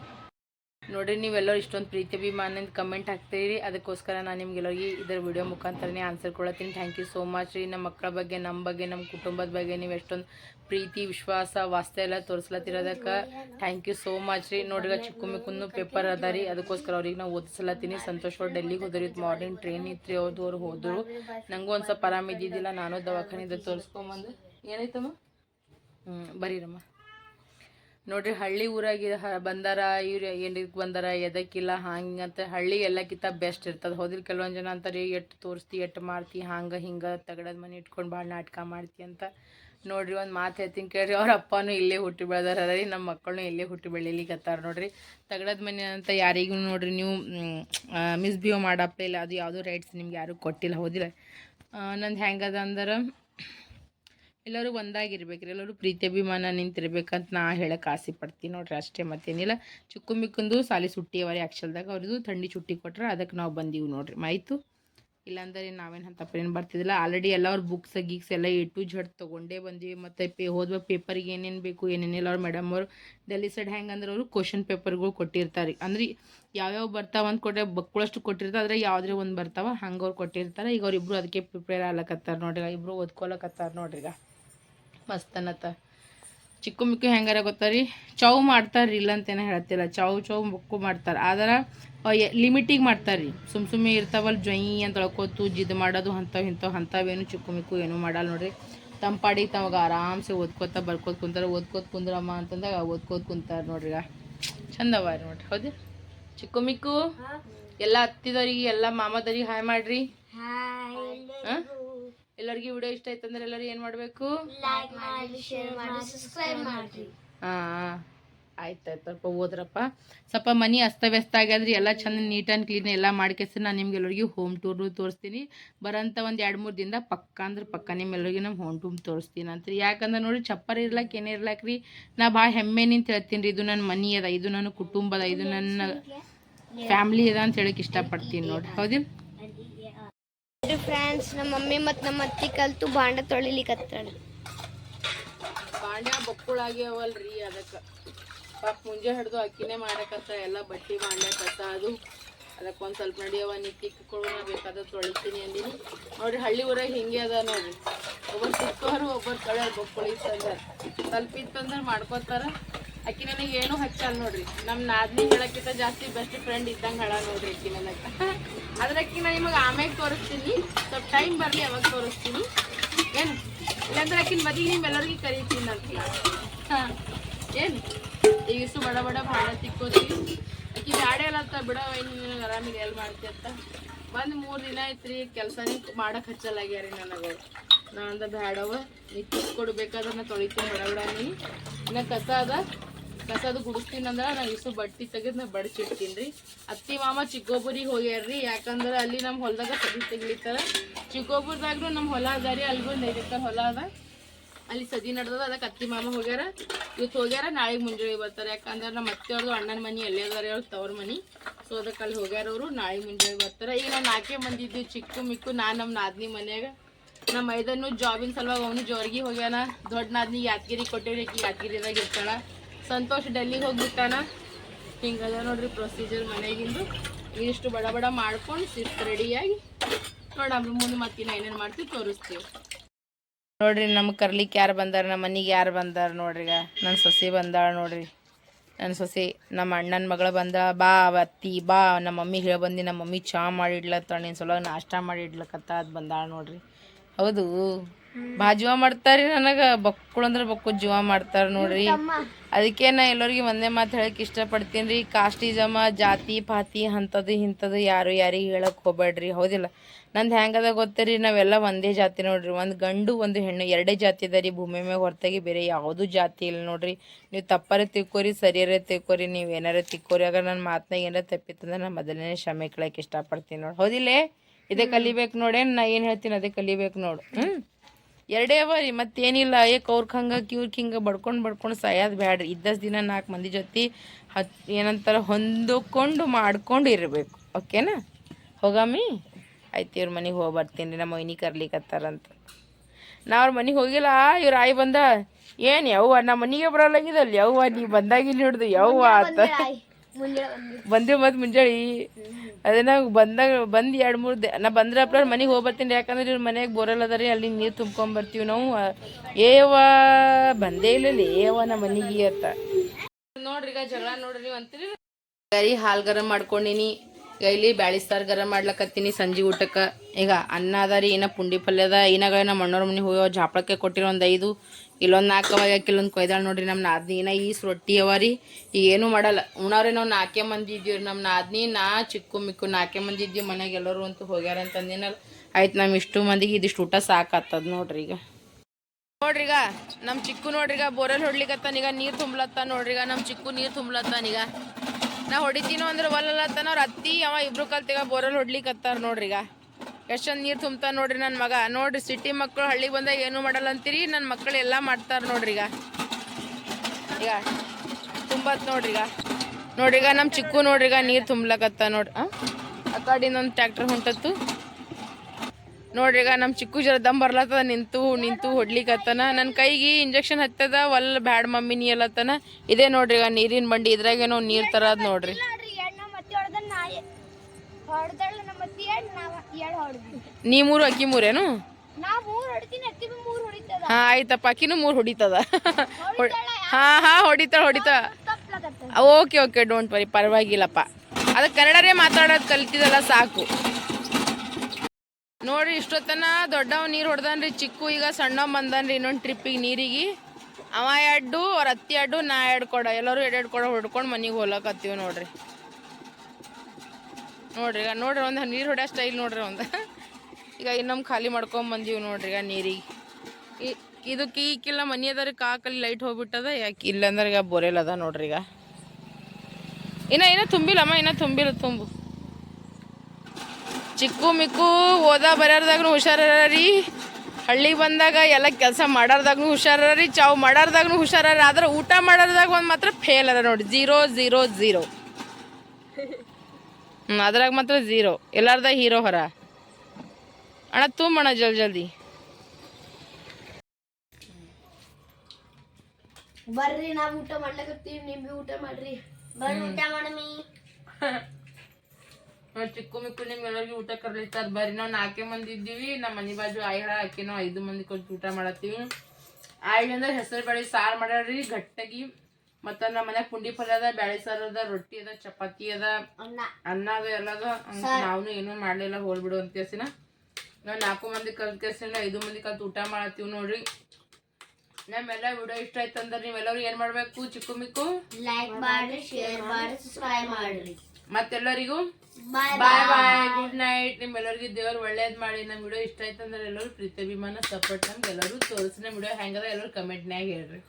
ನೋಡ್ರಿ, ನೀವೆಲ್ಲರೂ ಇಷ್ಟೊಂದು ಪ್ರೀತಿ ಅಭಿಮಾನದ ಕಮೆಂಟ್ ಹಾಕ್ತೀರಿ. ಅದಕ್ಕೋಸ್ಕರ ನಾನು ನಿಮ್ಗೆಲ್ಲರಿಗೆ ಇದರ ವಿಡಿಯೋ ಮುಖಾಂತರನೇ ಆನ್ಸರ್ ಕೊಡತ್ತೀನಿ. ಥ್ಯಾಂಕ್ ಯು ಸೋ ಮಚ್ ರೀ. ನಮ್ಮ ಮಕ್ಕಳ ಬಗ್ಗೆ, ನಮ್ಮ ಬಗ್ಗೆ, ನಮ್ಮ ಕುಟುಂಬದ ಬಗ್ಗೆ ನೀವು ಎಷ್ಟೊಂದು ಪ್ರೀತಿ, ವಿಶ್ವಾಸ, ವಾಸ್ತೆ ಎಲ್ಲ ತೋರಿಸ್ಲತ್ತಿರೋದಕ್ಕೆ ಥ್ಯಾಂಕ್ ಯು ಸೋ ಮಚ್ ರೀ. ನೋಡ್ರಿ ಚಿಕ್ಕ ಮಿಕ್ಕೂ ಪೇಪರ್ ಅದ ರೀ. ಅದಕ್ಕೋಸ್ಕರ ಅವ್ರಿಗೆ ನಾವು ಓದಿಸ್ಲತ್ತೀನಿ. ಸಂತೋಷವಾಗಿ ಡೆಲ್ಲಿಗೆ ಹೋದ್ರಿ ಮಾರ್ನಿಂಗ್ ಟ್ರೈನ್ ಇತ್ತು ರೀ ಅವ್ರದ್ದು ಅವ್ರು ಹೋದರು. ನನಗೂ ಒಂದು ಸ್ವಲ್ಪ ಆರಾಮ ಇದ್ದಿದ್ದಿಲ್ಲ. ನಾನು ದವಾಖಾನಿಂದ ತೋರಿಸ್ಕೊಂಬಂದು. ಏನಾಯ್ತಮ್ಮ? ಹ್ಞೂ ಬರೀರಮ್ಮ. ನೋಡ್ರಿ ಹಳ್ಳಿ ಊರಾಗಿ ಬಂದಾರ, ಇವ್ರು ಏನಕ್ಕೆ ಬಂದಾರ, ಎದಕ್ಕಿಲ್ಲ, ಹಂಗೆ ಅಂತ ಹಳ್ಳಿ ಎಲ್ಲಕ್ಕಿಂತ ಬೆಸ್ಟ್ ಇರ್ತದೆ. ಹೋದ್ರೆ ಕೆಲವೊಂದು ಜನ ಅಂತಾರೆ ಎಟ್ಟು ತೋರಿಸ್ತಿ ಎಟ್ಟು ಮಾಡ್ತಿ, ಹಂಗೆ, ಹಿಂಗೆ, ತಗಡದ ಮನೆ ಇಟ್ಕೊಂಡು ಭಾಳ ನಾಟಕ ಮಾಡ್ತಿ ಅಂತ. ನೋಡ್ರಿ ಒಂದು ಮಾತು ಹೇಳ್ತೀನಿ ಕೇಳ್ರಿ, ಅವ್ರ ಅಪ್ಪನೂ ಇಲ್ಲೇ ಹುಟ್ಟಿ ಬೆಳೆದಾರ ರೀ ನಮ್ಮ ಮಕ್ಕಳನ್ನೂ ಇಲ್ಲೇ ಹುಟ್ಟಿ ಬೆಳೀಲಿಕ್ಕತ್ತಾರ ನೋಡ್ರಿ. ತಗಡದ ಮನೆ ಅಂತ ಯಾರಿಗೂ ನೋಡ್ರಿ ನೀವು ಮಿಸ್ಬಿಹೇವ್ ಮಾಡಪ್ಪ ಇಲ್ಲ, ಅದು ಯಾವುದೂ ರೈಟ್ಸ್ ನಿಮ್ಗೆ ಯಾರು ಕೊಟ್ಟಿಲ್ಲ, ಹೋದಿಲ್ಲ. ನಂದು ಹೆಂಗದ ಅಂದ್ರೆ ಎಲ್ಲರೂ ಒಂದಾಗಿರ್ಬೇಕ್ರಿ, ಎಲ್ಲರೂ ಪ್ರೀತಿ ಅಭಿಮಾನ ನಿಂತಿರ್ಬೇಕಂತ ನಾ ಹೇಳಕ್ಕೆ ಆಸೆ ಪಡ್ತೀನಿ ನೋಡ್ರಿ. ಅಷ್ಟೇ ಮತ್ತೇನಿಲ್ಲ. ಚುಕ್ಕು ಮಿಕ್ಕಂದು ಸಾಲಿ ಸುಟ್ಟಿ ಅವರೇ ಆ್ಯಕ್ಚುಲ್ದಾಗ ಅವ್ರದ್ದು ಥಂಡಿ ಚುಟ್ಟಿ ಕೊಟ್ರೆ ಅದಕ್ಕೆ ನಾವು ಬಂದೀವಿ ನೋಡ್ರಿ. ಆಯಿತು ಇಲ್ಲಾಂದರೆ ನಾವೇನು ಅಂತ ಏನು ಬರ್ತಿದ್ದಿಲ್ಲ. ಆಲ್ರೆಡಿ ಎಲ್ಲ ಅವ್ರ ಬುಕ್ಸ್ ಗೀಕ್ಸ್ ಎಲ್ಲ ಎ ಟು ಜಡ್ ತೊಗೊಂಡೇ ಬಂದೀವಿ. ಮತ್ತು ಪೇ ಹೋದ್ವ ಪೇಪರ್ಗೆ ಏನೇನು ಬೇಕು ಏನೇನಿಲ್ಲ ಅವ್ರು ಮೇಡಮ್ ಅವರು. ಡೆಲ್ಲಿ ಸೈಡ್ ಹೆಂಗೆ ಅಂದ್ರೆ ಅವರು ಕ್ವಶನ್ ಪೇಪರ್ಗಳು ಕೊಟ್ಟಿರ್ತಾರೆ. ಅಂದ್ರೆ ಯಾವ್ಯಾವ ಬರ್ತಾವ ಅಂತ ಕೊಟ್ಟರೆ ಬಕ್ಕಳಷ್ಟು ಕೊಟ್ಟಿರ್ತಾರೆ. ಆದರೆ ಯಾವುದೇ ಒಂದು ಬರ್ತಾವ ಹಂಗೆ ಅವ್ರು ಕೊಟ್ಟಿರ್ತಾರೆ. ಈಗ ಅವ್ರಿಬ್ರು ಅದಕ್ಕೆ ಪ್ರಿಪೇರ್ ಆಗ್ಲಕತ್ತಾರ ನೋಡ್ರಿ. ಇಬ್ರು ಓದ್ಕೊಳಕತ್ತಾರ ನೋಡ್ರಿ ಈಗ. ಮಸ್ತ್ ಅನ್ನತ್ತ ಚಿಕ್ಕು ಮಿಕ್ಕು ಹೆಂಗಾರ ಗೊತ್ತಾರಿ? ಚೌ ಮಾಡ್ತಾರೆ ಇಲ್ಲ ಅಂತೇನೆ ಹೇಳ್ತಿಲ್ಲ ಚೌ ಚೌ ಮುಕ್ಕು ಮಾಡ್ತಾರೆ. ಆದ್ರೆ ಲಿಮಿಟಿಗೆ ಮಾಡ್ತಾರೆ ರೀ ಸುಮ್ ಸುಮ್ಮನೆ ಇರ್ತಾವಲ್ಲ ಜ್ವಯಿ ಅಂತ ಹೇಳ್ಕೊತು ಜಿದ್ದು ಮಾಡೋದು ಅಂಥವು ಇಂಥವು ಅಂಥವೇನು ಚಿಕ್ಕು ಮಿಕ್ಕು ಏನೂ ಮಾಡಲ್ಲ ನೋಡ್ರಿ. ತಮ್ಮ ತಮಗೆ ತವಾಗ ಆರಾಮ್ಸೆ ಓದ್ಕೋತ ಬರ್ಕೋತ ಕುಂತಾರೆ. ಓದ್ಕೋತ ಕುಂದ್ರಮ್ಮ ಅಂತಂದಾಗ ಓದ್ಕೋತ ಕುಂತಾರೆ ನೋಡ್ರಿ ಚಂದವ ರೀ ನೋಡ್ರಿ. ಹೌದು ಚಿಕ್ಕು ಮಿಕ್ಕು ಎಲ್ಲ ಹತ್ತಿದವ್ರಿಗೆ ಎಲ್ಲ ಮಾಮದವ್ರಿಗೆ ಹಾಯ್ ಮಾಡ್ರಿ. ಹಾಂ? ಎಲ್ಲರಿಗೂ ವಿಡಿಯೋ ಇಷ್ಟ ಆಯ್ತು ಅಂದ್ರೆ ಎಲ್ಲರೂ ಏನು ಮಾಡಬೇಕು? ಲೈಕ್ ಮಾಡಿ ಶೇರ್ ಮಾಡಿ ಸಬ್ಸ್ಕ್ರೈಬ್ ಮಾಡ್ರಿ. ಹಾಂ ಆಯ್ತಾಯ್ತು ಸ್ವಲ್ಪ ಹೋದ್ರಪ್ಪ ಸ್ವಲ್ಪ ಮನೆ ಅಸ್ತವ್ಯಸ್ತ ಆಗ್ಯಾದ್ರಿ ಎಲ್ಲ ಚಂದ ನೀಟ್ ಆ್ಯಂಡ್ ಕ್ಲೀನ್ ಎಲ್ಲ ಮಾಡ್ಕೇಸಿ ನಾನು ನಿಮ್ಗೆಲ್ಲರಿಗೂ ಹೋಮ್ ಟೂರ್ನು ತೋರಿಸ್ತೀನಿ. ಬರೋಂಥ ಒಂದು ಎರಡು ಮೂರು ದಿನದ ಪಕ್ಕ ಅಂದ್ರೆ ಪಕ್ಕ ನಿಮ್ಮೆಲ್ಲರಿಗೂ ನಮ್ಮ ಹೋಮ್ ಟೂರ್ ತೋರಿಸ್ತೀನಿ ಅಂತ ಯಾಕಂದ್ರೆ ನೋಡಿ ಚಪ್ಪರ್ ಇರ್ಲಕ್ಕೆ ಏನೇ ಇರ್ಲಾಕ ರೀ ನಾ ಭಾಳ ಹೆಮ್ಮೆ ನಿಂತ ಹೇಳ್ತೀನಿ ರೀ ಇದು ನನ್ನ ಮನೆ ಅದ ಇದು ನನ್ನ ಕುಟುಂಬದ ಅದ ಇದು ನನ್ನ ಫ್ಯಾಮ್ಲಿ ಅದ ಅಂತ ಹೇಳಕ್ಕೆ ಇಷ್ಟಪಡ್ತೀನಿ ನೋಡಿ ಹೌದಿಲ್ಲ ಫ್ರೆಂಡ್ಸ್ ನಮ್ಮ ಮಮ್ಮಿ ಮತ್ತು ನಮ್ಮ ಅತ್ತಿ ಕಲ್ತು ಬಾಂಡ ತೊಳಿಲಿಕ್ಕೆ ಬಾಂಡ್ಯ ಬಕ್ಕುಳಾಗ್ಯಾವಲ್ರಿ ಅದಕ್ಕೆ. ಪಾಪ ಮುಂಜೆ ಹಿಡಿದು ಅಕ್ಕಿನೇ ಮಾಡಕತ್ತ, ಎಲ್ಲ ಬಟ್ಟೆ ಬಾಂಡೆ ಅದು ಅದಕ್ಕೆ ಒಂದು ಸ್ವಲ್ಪ ನಡಿಯವ ನೀ ತಿಕ್ಕೊಳ್ಳೋಣ ಬೇಕಾದ ತೊಳಿತೀನಿ ಅಂದಿನಿ. ನೋಡ್ರಿ ಹಳ್ಳಿ ಊರಾಗ ಹಿಂಗೆ ಅದ ನೋಡ್ರಿ. ಒಬ್ಬರು ತಿಕ್ಕೋರು, ಒಬ್ಬರು ತೊಳೆಯೋರು ಬಕ್ಕುಳಿ ಇತ್ತಂದ್ರೆ. ಸ್ವಲ್ಪ ಇತ್ತಂದ್ರೆ ಮಾಡ್ಕೋತಾರ. ಅಕ್ಕಿ ನನಗೆ ಏನು ಹಚ್ಚಲ್ ನೋಡ್ರಿ. ನಮ್ಮ ನಾದ್ನಿ ಹೇಳಕ್ಕಿಂತ ಜಾಸ್ತಿ ಬೆಸ್ಟ್ ಫ್ರೆಂಡ್ ಇದ್ದಂಗೆ ಹಳ ನೋಡ್ರಿ ಅಕ್ಕಿ ನನಗೆ. ಆದ್ರೆ ಅಕ್ಕಿ ನಾನು ನಿಮಗೆ ಆಮೇಲೆ ತೋರಿಸ್ತೀನಿ. ಸ್ವಲ್ಪ ಟೈಮ್ ಬರಲಿ, ಅವಾಗ ತೋರಿಸ್ತೀನಿ. ಏನು? ಇಲ್ಲಾಂದ್ರೆ ಆಕಿನ ಮದಿಗೆ ನಿಮ್ಮೆಲ್ಲರಿಗೂ ಕರಿತೀನಿ ಅಂತ ಹಾಂ ಏನು? ಈಗ ಇಷ್ಟು ಬಡ ಬಡ ಭಾಳ ತಿಕ್ಕೋತೀವಿ ಆಕಿ ಗಾಡಿ ಎಲ್ಲ ಅಂತ ಬಿಡ ನಿನಗೆ ಆರಾಮಿಗೆ ಎಲ್ಲಿ ಮಾಡ್ತೀಯ ಅಂತ. ಬಂದು ಮೂರು ದಿನ ಐತ್ರಿ ಕೆಲಸನೇ ಮಾಡಕ್ಕೆ ರೀ ನನಗೆ ನಾ ಅಂದ ಬ್ಯಾಡವ ನೀ ಕೊಡ್ಬೇಕಾದ್ರೆ ನಾ ತೊಳಿತೀನಿ, ಬಡ ಬಡ ನೀ. ಕಸ ಅದ. ಕಸದು ಗುಡಿಸ್ತೀನಿ ಅಂದ್ರೆ ನಾ ಇಷ್ಟು ಬಟ್ಟೆ ತೆಗೆದು ನಾ ಬಡಿಸಿಡ್ತೀನಿ ರೀ ಅತ್ತಿ ಮಾಮ ಚಿಕ್ಕೋಬೂರಿಗೆ ಹೋಗ್ಯಾರ್ರಿ, ಯಾಕಂದ್ರೆ ಅಲ್ಲಿ ನಮ್ಮ ಹೊಲದಾಗ ಸದಿ ತೆಗಿಲಿತ್ತಾರ ಚಿಕ್ಕೋಬೂರ್ದಾಗ್ರು ನಮ್ಮ ಹೊಲ ಅದ ರೀ ಅಲ್ಲಿಗೂ ಎಕರೆ ಹೊಲ ಅದ. ಅಲ್ಲಿ ಸದಿ ನಡ್ದದ ಅದಕ್ಕೆ ಅತ್ತಿ ಮಾಮ ಹೋಗ್ಯಾರ. ಇವತ್ತು ಹೋಗ್ಯಾರ, ನಾಳೆಗೆ ಮುಂಜಾನೆ ಬರ್ತಾರೆ. ಯಾಕಂದ್ರೆ ನಮ್ಮ ಅತ್ತೆ ಅವ್ರದ್ದು ಅಣ್ಣನ ಮನೆ, ಎಲ್ಲೇ ಅದಾರೆ ಅವ್ರ ತವ್ರ ಮನೆ. ಸೊ ಅದಕ್ಕೆ ಅಲ್ಲಿ ಹೋಗ್ಯಾರ ಅವರು ನಾಳೆ ಮುಂಜಾನೆ ಬರ್ತಾರೆ. ಈಗ ನಾವು ನಾಲ್ಕೇ ಮಂದಿ ಇದ್ದೀವಿ ಚಿಕ್ಕು ಮಿಕ್ಕು, ನಾನು ನಮ್ಮ ನಾದಿನಿ ಮನೆಯಾಗ. ನಮ್ಮ ಐದನ್ನು ಜಾಬಿನ ಸಲುವಾಗಿ ಅವನು ಜೋರ್ಗಿ ಹೋಗ್ಯಾನ. ದೊಡ್ಡ ನಾದಿನಿಗೆ ಯಾದಗಿರಿ ಕೊಟ್ಟೇವ್ರಿ ಯಾದಗಿರಿದಾಗ ಇರ್ತಾಳ. ಸಂತೋಷ್ ಡೆಲ್ಲಿಗೆ ಹೋಗ್ಬಿಟ್ಟಾನ? ಹಿಂಗದ ನೋಡ್ರಿ ಪ್ರೊಸೀಜರ್ ಮನೆಗಿಂದು. ಇಷ್ಟು ಬಡ ಬಡ ಮಾಡ್ಕೊಂಡು ಸಿಸ್ತು ರೆಡಿಯಾಗಿ ನೋಡಮ್ರಿ ಮುಂದೆ ಮತ್ತಿನ ಏನೇನು ಮಾಡ್ತೀವಿ ತೋರಿಸ್ತೀವಿ. ನೋಡ್ರಿ, ನಮ್ಗೆ ಕರ್ಲಿಕ್ಕೆ ಯಾರು ಬಂದಾರ ನಮ್ಮ ಮನೆಗೆ ಯಾರು ಬಂದಾರ ನೋಡ್ರಿ ನನ್ನ ಸೊಸೆ ಬಂದಾಳ ನೋಡ್ರಿ. ನನ್ನ ಸೊಸೆ ನಮ್ಮ ಅಣ್ಣನ ಮಗಳು ಬಂದ ಬಾ ಅತ್ತಿ ಬಾ. ನಮ್ಮ ಮಮ್ಮಿ ಹೇಳಿ ಬಂದು ನಮ್ಮ ಮಮ್ಮಿ ಚಾ ಮಾಡಿಡ್ಲತ್ತ ನಿನ್ನ ಸಲುವಾಗಿ ನಾಷ್ಟ ಮಾಡಿಡ್ಲಕತ್ತ ಅದು ಬಂದಾಳ ನೋಡ್ರಿ. ಹೌದು. ಬಾ ಜೀವ ಮಾಡ್ತಾರ್ರಿ ನನಗೆ. ಬಕ್ಕಳು ಅಂದ್ರೆ ಬಕ್ಕು ಜೀವ ಮಾಡ್ತಾರ ನೋಡ್ರಿ. ಅದಕ್ಕೆ ನಾ ಎಲ್ಲರಿಗೆ ಒಂದೇ ಮಾತು ಹೇಳಕ್ ಇಷ್ಟಪಡ್ತೀನಿ ರೀ. ಕಾಸ್ಟಿಸಮ ಜಾತಿ ಪಾತಿ ಅಂಥದ್ದು ಇಂಥದ್ದು ಯಾರು ಯಾರಿಗೆ ಹೇಳಕ್ ಹೋಗ್ಬೇಡ್ರಿ. ಹೌದಿಲ್ಲ? ನಂದು ಹೆಂಗದ ಗೊತ್ತರಿ ನಾವೆಲ್ಲ ಒಂದೇ ಜಾತಿ ನೋಡ್ರಿ. ಒಂದು ಗಂಡು ಒಂದು ಹೆಣ್ಣು ಎರಡೇ ಜಾತಿ ಅದ ರೀ. ಭೂಮಿ ಮ್ಯಾಗ ಹೊರತಾಗಿ ಬೇರೆ ಯಾವುದೂ ಜಾತಿ ಇಲ್ಲ ನೋಡ್ರಿ. ನೀವು ತಪ್ಪರೆ ತಿಕ್ಕೋರಿ ಸರಿಯರೇ ತಿಕ್ಕೋರಿ ನೀವು ಏನಾರ ತಿಕ್ಕೋರಿ ಆಗ ನನ್ನ ಮಾತನಾಗ ಏನಾರ ತಪ್ಪಿತ್ತಂದ್ರೆ ನಾನು ಮೊದಲನೇ ಕ್ಷಮೆ ಕೇಳಕ್ಕೆ ಇಷ್ಟಪಡ್ತೀನಿ ನೋಡಿ. ಹೌದಿಲ್ಲೇ? ಇದೇ ಕಲಿಬೇಕು ನೋಡೇನು? ನಾ ಏನು ಹೇಳ್ತೀನಿ ಅದೇ ಕಲಿಬೇಕು ನೋಡು. ಹ್ಞೂ ಎರಡೇ ಅವ ರೀ ಮತ್ತೇನಿಲ್ಲ ಏಕ್ ಅವ್ರಕ್ಕೆ ಹಂಗೆ ಇವ್ರಿಗೆ ಹಿಂಗೆ ಬಡ್ಕೊಂಡು ಬಡ್ಕೊಂಡು ಸಾಯೋದು ಬ್ಯಾಡ್ರಿ. ಇದ್ದಷ್ಟು ದಿನ ನಾಲ್ಕು ಮಂದಿ ಜೊತೆ ಹತ್ ಏನಂತಾರೆ ಹೊಂದಿಕೊಂಡು ಮಾಡ್ಕೊಂಡು ಇರಬೇಕು. ಓಕೆನಾ? ಹೋಗಾಮಿ ಆಯ್ತು ಇವ್ರ ಮನೆಗೆ ಹೋಗಿ ಬರ್ತೀನಿ ರೀ ನಮ್ಮ ಮೈನಿ ಕರ್ಲಿಕ್ಕತ್ತಾರಂತ ನಾ ಅವ್ರ ಮನೆಗೆ ಹೋಗಿಲ್ಲ ಇವ್ರ ಆಯಿ ಬಂದ. ಏನು ಯವ್ವ ನಮ್ಮ ಮನೆಗೆ ಬರಲಾಗಿದಲ್ಲ ಯವ್ವ ನೀ ಬಂದಾಗಿಲ್ಲ ಹಿಡ್ದು ಯವ್ವ ಆತ. ಬಂದಿವ್. ಮತ್ತು ಮುಂಜಾನೆ ಅದನ್ನ ಬಂದಾಗ ಬಂದು ಎರಡು ಮೂರು ದ ನಾ ಬಂದ್ರೆ ಅಪ್ರ ಮನೆಗೆ ಹೋಗಿ ಬರ್ತೀನಿ ಯಾಕಂದ್ರೆ ಇವ್ರ ಮನೆಗೆ ಬೋರಲ್ ಅದ ರೀ ಅಲ್ಲಿ ನೀರು ತುಂಬ್ಕೊಂಬರ್ತೀವಿ ನಾವು. ಏವ ಬಂದೇ ಇಲ್ಲ ಏವ ನಮ್ಮ ಮನೆಗೆ ಅಂತ. ನೋಡ್ರಿ ಈಗ ಜಗಳ ನೋಡ್ರಿ ಅಂತೀರಿ. ಗರಿ ಹಾಲು ಗರಂ ಮಾಡ್ಕೊಂಡಿನಿ ಈಗ ಇಲ್ಲಿ ಬ್ಯಾಳಿ ಸಾರು ಗರಂ ಮಾಡ್ಲಕತ್ತೀನಿ ಸಂಜೆ ಊಟಕ್ಕೆ. ಈಗ ಅನ್ನ ಅದ ರೀ ಏನ ಪುಂಡಿ ಪಲ್ಯ ಅದ ಏನಾಗ ನಮ್ಮ ಅಣ್ಣವ್ರ ಮನೆಗೆ ಹೋಗೋ ಜಾಪಳಕ್ಕೆ ಕೊಟ್ಟಿರೋ ಒಂದು ಐದು. ಇಲ್ಲೊಂದು ನಾಲ್ಕು ಅವಾಗ ಇಲ್ಲೊಂದು ಕೊಯ್ದಾಳ ನೋಡ್ರಿ ನಮ್ಮ ನಾದಿನ. ಈಸ್ ರೊಟ್ಟಿ ಅವ ರೀ. ಈಗ ಏನೂ ಮಾಡಲ್ಲ. ಉಣವ್ರೆ ನಾವು ನಾಲ್ಕೇ ಮಂದಿ ಇದ್ದೀವಿ ನಮ್ಮ ನಾದಿನಿ ನಾ ಚಿಕ್ಕು ಮಿಕ್ಕು ನಾಲ್ಕೇ ಮಂದಿ ಇದ್ದೀವಿ ಮನೆಗೆ ಎಲ್ಲರೂ ಅಂತೂ ಹೋಗ್ಯಾರ ಅಂತಂದಿನಲ್ಲ ಆಯ್ತು ನಮ್ಮ ಇಷ್ಟು ಮಂದಿಗೆ ಇದಿಷ್ಟು ಊಟ ಸಾಕಾಗ್ತದ ನೋಡ್ರಿ ಈಗ. ನೋಡ್ರಿಗ ನಮ್ಮ ಚಿಕ್ಕು ನೋಡ್ರಿಗ ಬೋರೆಲ್ ಹೊಡ್ಲಿಕ್ಕತ್ತಾನೀಗ ನೀರು ತುಂಬ್ಲತ್ತ ನೋಡ್ರಿಗ. ನಮ್ಮ ಚಿಕ್ಕು ನೀರು ತುಂಬ್ಲತ್ತಾನೀಗ ನಾ ಹೊಡಿತೀನೋ ಅಂದ್ರೆ ಒಲ್ಲತ್ತಾನ ಅವ್ರ ಅತ್ತಿ, ಅವ ಇಬ್ರು ಕಲ್ತಿಗ ಬೋರೆಲ್ ಹೊಡ್ಲಿಕ್ಕತ್ತಾರ ನೋಡ್ರಿಗ. ಎಷ್ಟೊಂದು ನೀರು ತುಂಬ್ತಾನೆ ನೋಡ್ರಿ ನನ್ನ ಮಗ. ನೋಡ್ರಿ ಸಿಟಿ ಮಕ್ಕಳು ಹಳ್ಳಿಗೆ ಬಂದಾಗ ಏನೂ ಮಾಡಲ್ಲ ಅಂತೀರಿ? ನನ್ನ ಮಕ್ಕಳು ಎಲ್ಲ ಮಾಡ್ತಾರೆ ನೋಡ್ರಿ ಈಗ. ಈಗ ತುಂಬತ್ ನೋಡ್ರಿ ಈಗ. ನಮ್ಮ ಚಿಕ್ಕು ನೋಡ್ರಿಗ ನೀರು ತುಂಬ್ಲಕತ್ತ ನೋಡ್ರಿ. ಆ? ಕಡೆ ಒಂದು ಟ್ಯಾಕ್ಟರ್ ಹೊಂಟತ್ತು. ನೋಡ್ರಿ ಈಗ ನಮ್ಮ ಚಿಕ್ಕು ಜರ ದಮ್ ಬರ್ಲತ್ತದ. ನಿಂತು ನಿಂತು ಹೊಡ್ಲಿಕತ್ತನ. ನನ್ನ ಕೈಗೆ ಇಂಜೆಕ್ಷನ್ ಹತ್ತದ. ಒಲ್ಲ ಬ್ಯಾಡ್ ಮಮ್ಮಿ ನೀ ಅಲ್ಲತ್ತನ ಇದೇ ನೋಡ್ರಿ ಈಗ ನೀರಿನ ಬಂಡಿ. ಇದ್ರಾಗೇನೋ ನೀರು ತರದ್ ನೋಡ್ರಿ. ಎರಡು ನಾ ಎರಡು ಎರಡು ಮೂರು ಅಕ್ಕಿ ಮೂರೇನು? ಹಾ ಆಯ್ತಪ್ಪ ಅಕ್ಕಿನೂ ಮೂರು ಹೊಡಿತದ. ಹಾ ಹಾ ಹೊಡಿತಾಳ ಹೊಡಿತಾಳ. ಓಕೆ ಓಕೆ ಡೋಂಟ್ ವರಿ ಪರವಾಗಿಲ್ಲಪ್ಪ. ಅದು ಕನ್ನಡರೇ ಮಾತಾಡೋದು ಕಲಿತಿದಲ್ಲ ಸಾಕು. ನೋಡ್ರಿ ಇಷ್ಟೊತ್ತನ ದೊಡ್ಡವ ನೀರು ಹೊಡ್ದನ್ರಿ ಚಿಕ್ಕು ಈಗ ಸಣ್ಣ ಬಂದನ್ರಿ ಇನ್ನೊಂದು ಟ್ರಿಪ್ಪಿಗೆ ನೀರಿಗೆ. ಅವ ಎಡ್ಡು ಅವ್ರ ಅತ್ತಿ ಎಡ್ಡು ನಾ ಎರಡು ಕೊಡ ಎಲ್ಲರೂ ಎಡೆ ಎರಡು ಕೊಡ ಹೊಡ್ಕೊಂಡು ಮನೆಗೆ ಹೋಗ್ಲಕತ್ತೀವಿ ನೋಡ್ರಿ. ನೋಡ್ರಿ, ಈಗ ನೋಡ್ರಿ ಒಂದು ನೀರು ಹೊಡೆಯೋ ಸ್ಟೈಲ್ ನೋಡ್ರಿ ಒಂದು. ಈಗ ಇನ್ನೊಮ್ಮೆ ಖಾಲಿ ಮಾಡ್ಕೊಂಡ್ ಬಂದೀವಿ ನೋಡ್ರಿ, ಈಗ ನೀರಿಗೆ. ಈ- ಇದಕ್ಕೆ ಈಗಿಲ್ಲ ಮನೆ ಅದ ಕಾಕಲ್ಲಿ ಲೈಟ್ ಹೋಗ್ಬಿಟ್ಟದ, ಯಾಕೆ ಇಲ್ಲಂದ್ರೆ ಈಗ ಬೋರೆಲ್ ಅದ ನೋಡ್ರಿ ಈಗ. ಇನ್ನ ಇನ್ನ ತುಂಬಿಲ್ಲಮ್ಮ ಇನ್ನ ತುಂಬಿಲ್ಲ ತುಂಬು. ಚಿಕ್ಕು ಮಿಕ್ಕು ಓದ ಬರೋರ್ದಾಗ್ನು ಹುಷಾರ ರೀ ಹಳ್ಳಿಗೆ ಬಂದಾಗ ಎಲ್ಲ ಕೆಲಸ ಮಾಡಾರ್ದಾಗ್ನು ಹುಷಾರ ರೀ ಚಾವ್ ಮಾಡಾರ್ದಾಗ್ನು ಹುಷಾರ ಆದ್ರೆ ಊಟ ಮಾಡೋರ್ದಾಗ ಒಂದು ಮಾತ್ರ ಫೇಲ್ ಅದ ನೋಡಿ ಜೀರೋ ಝೀರೋ ಝೀರೋ ಹ್ಞೂ ಅದ್ರಾಗ ಮಾತ್ರ ಝೀರೋ ಎಲ್ಲಾರ್ದ ಹೀರೋ ಹೊರ. ಅಣ್ಣ ತುಂಬಣ್ಣ ಜಲ್ ಜಲ್ದಿ. ಬರ್ರಿ ನಾವು ಊಟ ಮಾಡ್ಲಕತ್ತೀವಿ ನೀವು ಬಿ ಊಟ ಮಾಡ್ರಿ. ಬರ್ರಿ ಊಟ ಮಾಡಮಿ. ಚಿಕ್ಕು ಮಿಕ್ಕು ನಿಮ್ಗೆಲ್ಲರಿಗೂ ಊಟ ಕರ್ಲಿತ್ತಾರ ಬರ್ರಿ. ನಾವು ನಾಲ್ಕೇ ಮಂದಿ ಇದ್ದೀವಿ ನಮ್ಮ ಮನಿ ಬಾಜು ಆಯ್ಳ ಹಾಕಿ ನಾವು ಐದು ಮಂದಿ ಕೊಟ್ಟು ಊಟ ಮಾಡತ್ತೀವಿ. ಆಯ್ಳ ಅಂದ್ರೆ ಹೆಸರು ಬೇಳೆ ಸಾರು ಮಾಡ್ಯಾರ್ರಿ ಗಟ್ಟಾಗಿ ಮತ್ತು ನಮ್ಮ ಮನ್ಯಾಗ ಪುಂಡಿ ಪಲ್ಯ ಅದ ಬ್ಯಾಳಿ ಸಾರು ಅದ ರೊಟ್ಟಿ ಅದ ಚಪಾತಿ ಅದ ಅನ್ನ. ಅದ ಎಲ್ಲದ ನಾವು ಏನು ಮಾಡ್ಲಿಲ್ಲ ಹೋಲ್ಬಿಡು ಅಂತ ಕೇಸಿನ ನಾವು ನಾಲ್ಕು ಮಂದಿ ಕಲ್ತ ಕೇಸಿನ ಐದು ಮಂದಿ ಕಲ್ತು ಊಟ ಮಾಡತ್ತೀವಿ ನೋಡ್ರಿ. ನಮ್ಮೆಲ್ಲ ವಿಡಿಯೋ ಇಷ್ಟ ಆಯ್ತು ಅಂದ್ರೆ ನೀವೆಲ್ಲರೂ ಏನ್ ಮಾಡಬೇಕು ಚಿಕ್ಕು ಮಿಕ್ಕು? ಲೈಕ್ ಮಾಡಿ ಶೇರ್ ಮಾಡಿ ಸಬ್ಸ್ಕ್ರೈಬ್ ಮಾಡ್ರಿ ಮತ್ತೆಲ್ಲರಿಗೂ ಬಾಯ್ ಬಾಯ್ ಬಾಯ್ ಗುಡ್ ನೈಟ್ ನಿಮ್ಮೆಲ್ಲರಿಗೂ ದೇವ್ರು ಒಳ್ಳೇದ್ ಮಾಡಿ. ನಮ್ಮ ವಿಡಿಯೋ ಇಷ್ಟ ಆಯ್ತು ಅಂದ್ರೆ ಎಲ್ಲರೂ ಪ್ರೀತಿ ಅಭಿಮಾನ ಸಪೋರ್ಟ್ ನಮ್ಗೆ ಎಲ್ಲರೂ ತೋರಿಸಿ. ನಮ್ಮ ವಿಡಿಯೋ ಹೆಂಗದ ಎಲ್ಲರೂ ಕಮೆಂಟ್ನ್ಯಾಗ ಹೇಳ್ರಿ.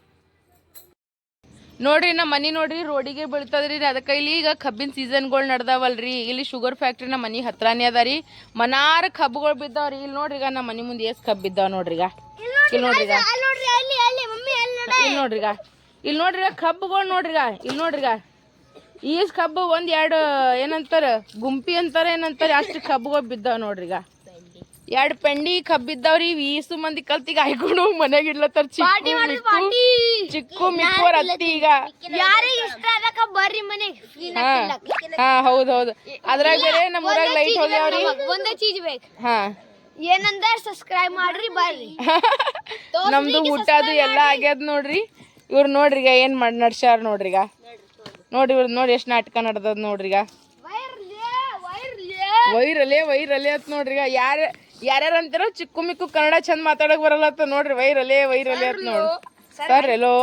ನೋಡ್ರಿ ನಮ್ಮ ಮನೆ ನೋಡ್ರಿ ರೋಡಿಗೆ ಬೀಳ್ತದ್ರಿ ಅದಕ್ಕೆ ಇಲ್ಲಿ ಈಗ ಕಬ್ಬಿನ ಸೀಸನ್ಗಳು ನಡ್ದಾವಲ್ರಿ. ಇಲ್ಲಿ ಶುಗರ್ ಫ್ಯಾಕ್ಟ್ರಿ ನಮ್ಮ ಮನೆ ಹತ್ರನೇ ಅದ ರೀ. ಮನಾರ ಕಬ್ಬುಗಳು ಬಿದ್ದಾವ್ರಿ. ಇಲ್ಲಿ ನೋಡ್ರಿ ಈಗ ನಮ್ಮ ಮನೆ ಮುಂದೆ ಎಷ್ಟು ಕಬ್ಬು ಬಿದ್ದಾವ ನೋಡ್ರಿ ಈಗ. ಇಲ್ಲಿ ನೋಡ್ರಿ ಈಗ. ಇಲ್ಲಿ ನೋಡ್ರಿ ಈಗ. ಇಲ್ಲಿ ನೋಡ್ರಿ ಕಬ್ಬುಗಳು ನೋಡ್ರಿ ಈಗ. ಇಲ್ಲಿ ನೋಡ್ರಿ ಈಗ. ಈಸ್ ಕಬ್ಬು ಒಂದ್ ಎರಡು ಏನಂತಾರ? ಗುಂಪಿ ಅಂತಾರ ಏನಂತಾರ? ಅಷ್ಟು ಕಬ್ಬುಗಳು ಬಿದ್ದಾವ ನೋಡ್ರಿ ಈಗ. ಎರಡ್ ಪೆಂಡಿ ಕಬ್ಬಿದ್ದವ್ರಿ ಈಸು ಮಂದಿ ಕಲ್ತಿಗೆ ಹಾಯ್ಕೊಂಡು ಮನೆಗೆ ಮನೆಯಾಗ ಇಡ್ಲತ್ತಾರ ಚಿಕ್ಕು ಮಿಕ್ಕು. ಚಿಕ್ಕು ಮಿಕ್ಕು ಅವ್ರ ಅತ್ತಿ ಈಗ. ಯಾರಿಗೆ ಇಷ್ಟ ಅದಕ್ಕ ಬರ್ರಿ ಮನೆಗೆ ಹಾ. ಹೌದ್ ಹೌದ್. ಹೌದು ಅದ್ರಾಗ ಬೇರೆ ನಮ್ಮ ಊರಾಗ ಲೈಟ್ ಹೋಗ್ಯಾವ್ರಿ ಒಂದೇ ಚೀಜ್ ಬೇಕು. ಹಾ. ಏನಂದ್ರ ಸಬ್ಸ್ಕ್ರೈಬ್ ಮಾಡ್ರಿ ಬರ್ರಿ. ನಮ್ದು ಊಟ ಅದು ಎಲ್ಲ ಆಗ್ಯದ ನೋಡ್ರಿ. ಇವ್ರು ನೋಡ್ರಿ ಈಗ ಏನ್ ಮಾಡಿ ನಡ್ಸ್ಯಾರ ನೋಡ್ರಿ ಈಗ. ನೋಡಿ ಇವ್ರು ನೋಡಿ ಎಷ್ಟು ನಾಟಕ ನಡ್ದದ್ ನೋಡ್ರಿ ಈಗ. ವೈರಲ್ಲೇ ವೈರಲ್ಲೇ ಅಂತ ನೋಡ್ರಿ ಈಗ. ಯಾರ ಯಾರ್ಯಾರ ಅಂತಾರ ಚಿಕ್ಕು ಮಿಕ್ಕು ಕನ್ನಡ ಚಂದ ಮಾತಾಡಕ್ ಬರಲ್ಲ ಅಂತ ನೋಡ್ರಿ ವೈರಲೇ ವೈರಲೇ ಅಂತ ನೋಡ್ರಿ. ಸರ್ ಎಲ್ಲೋ.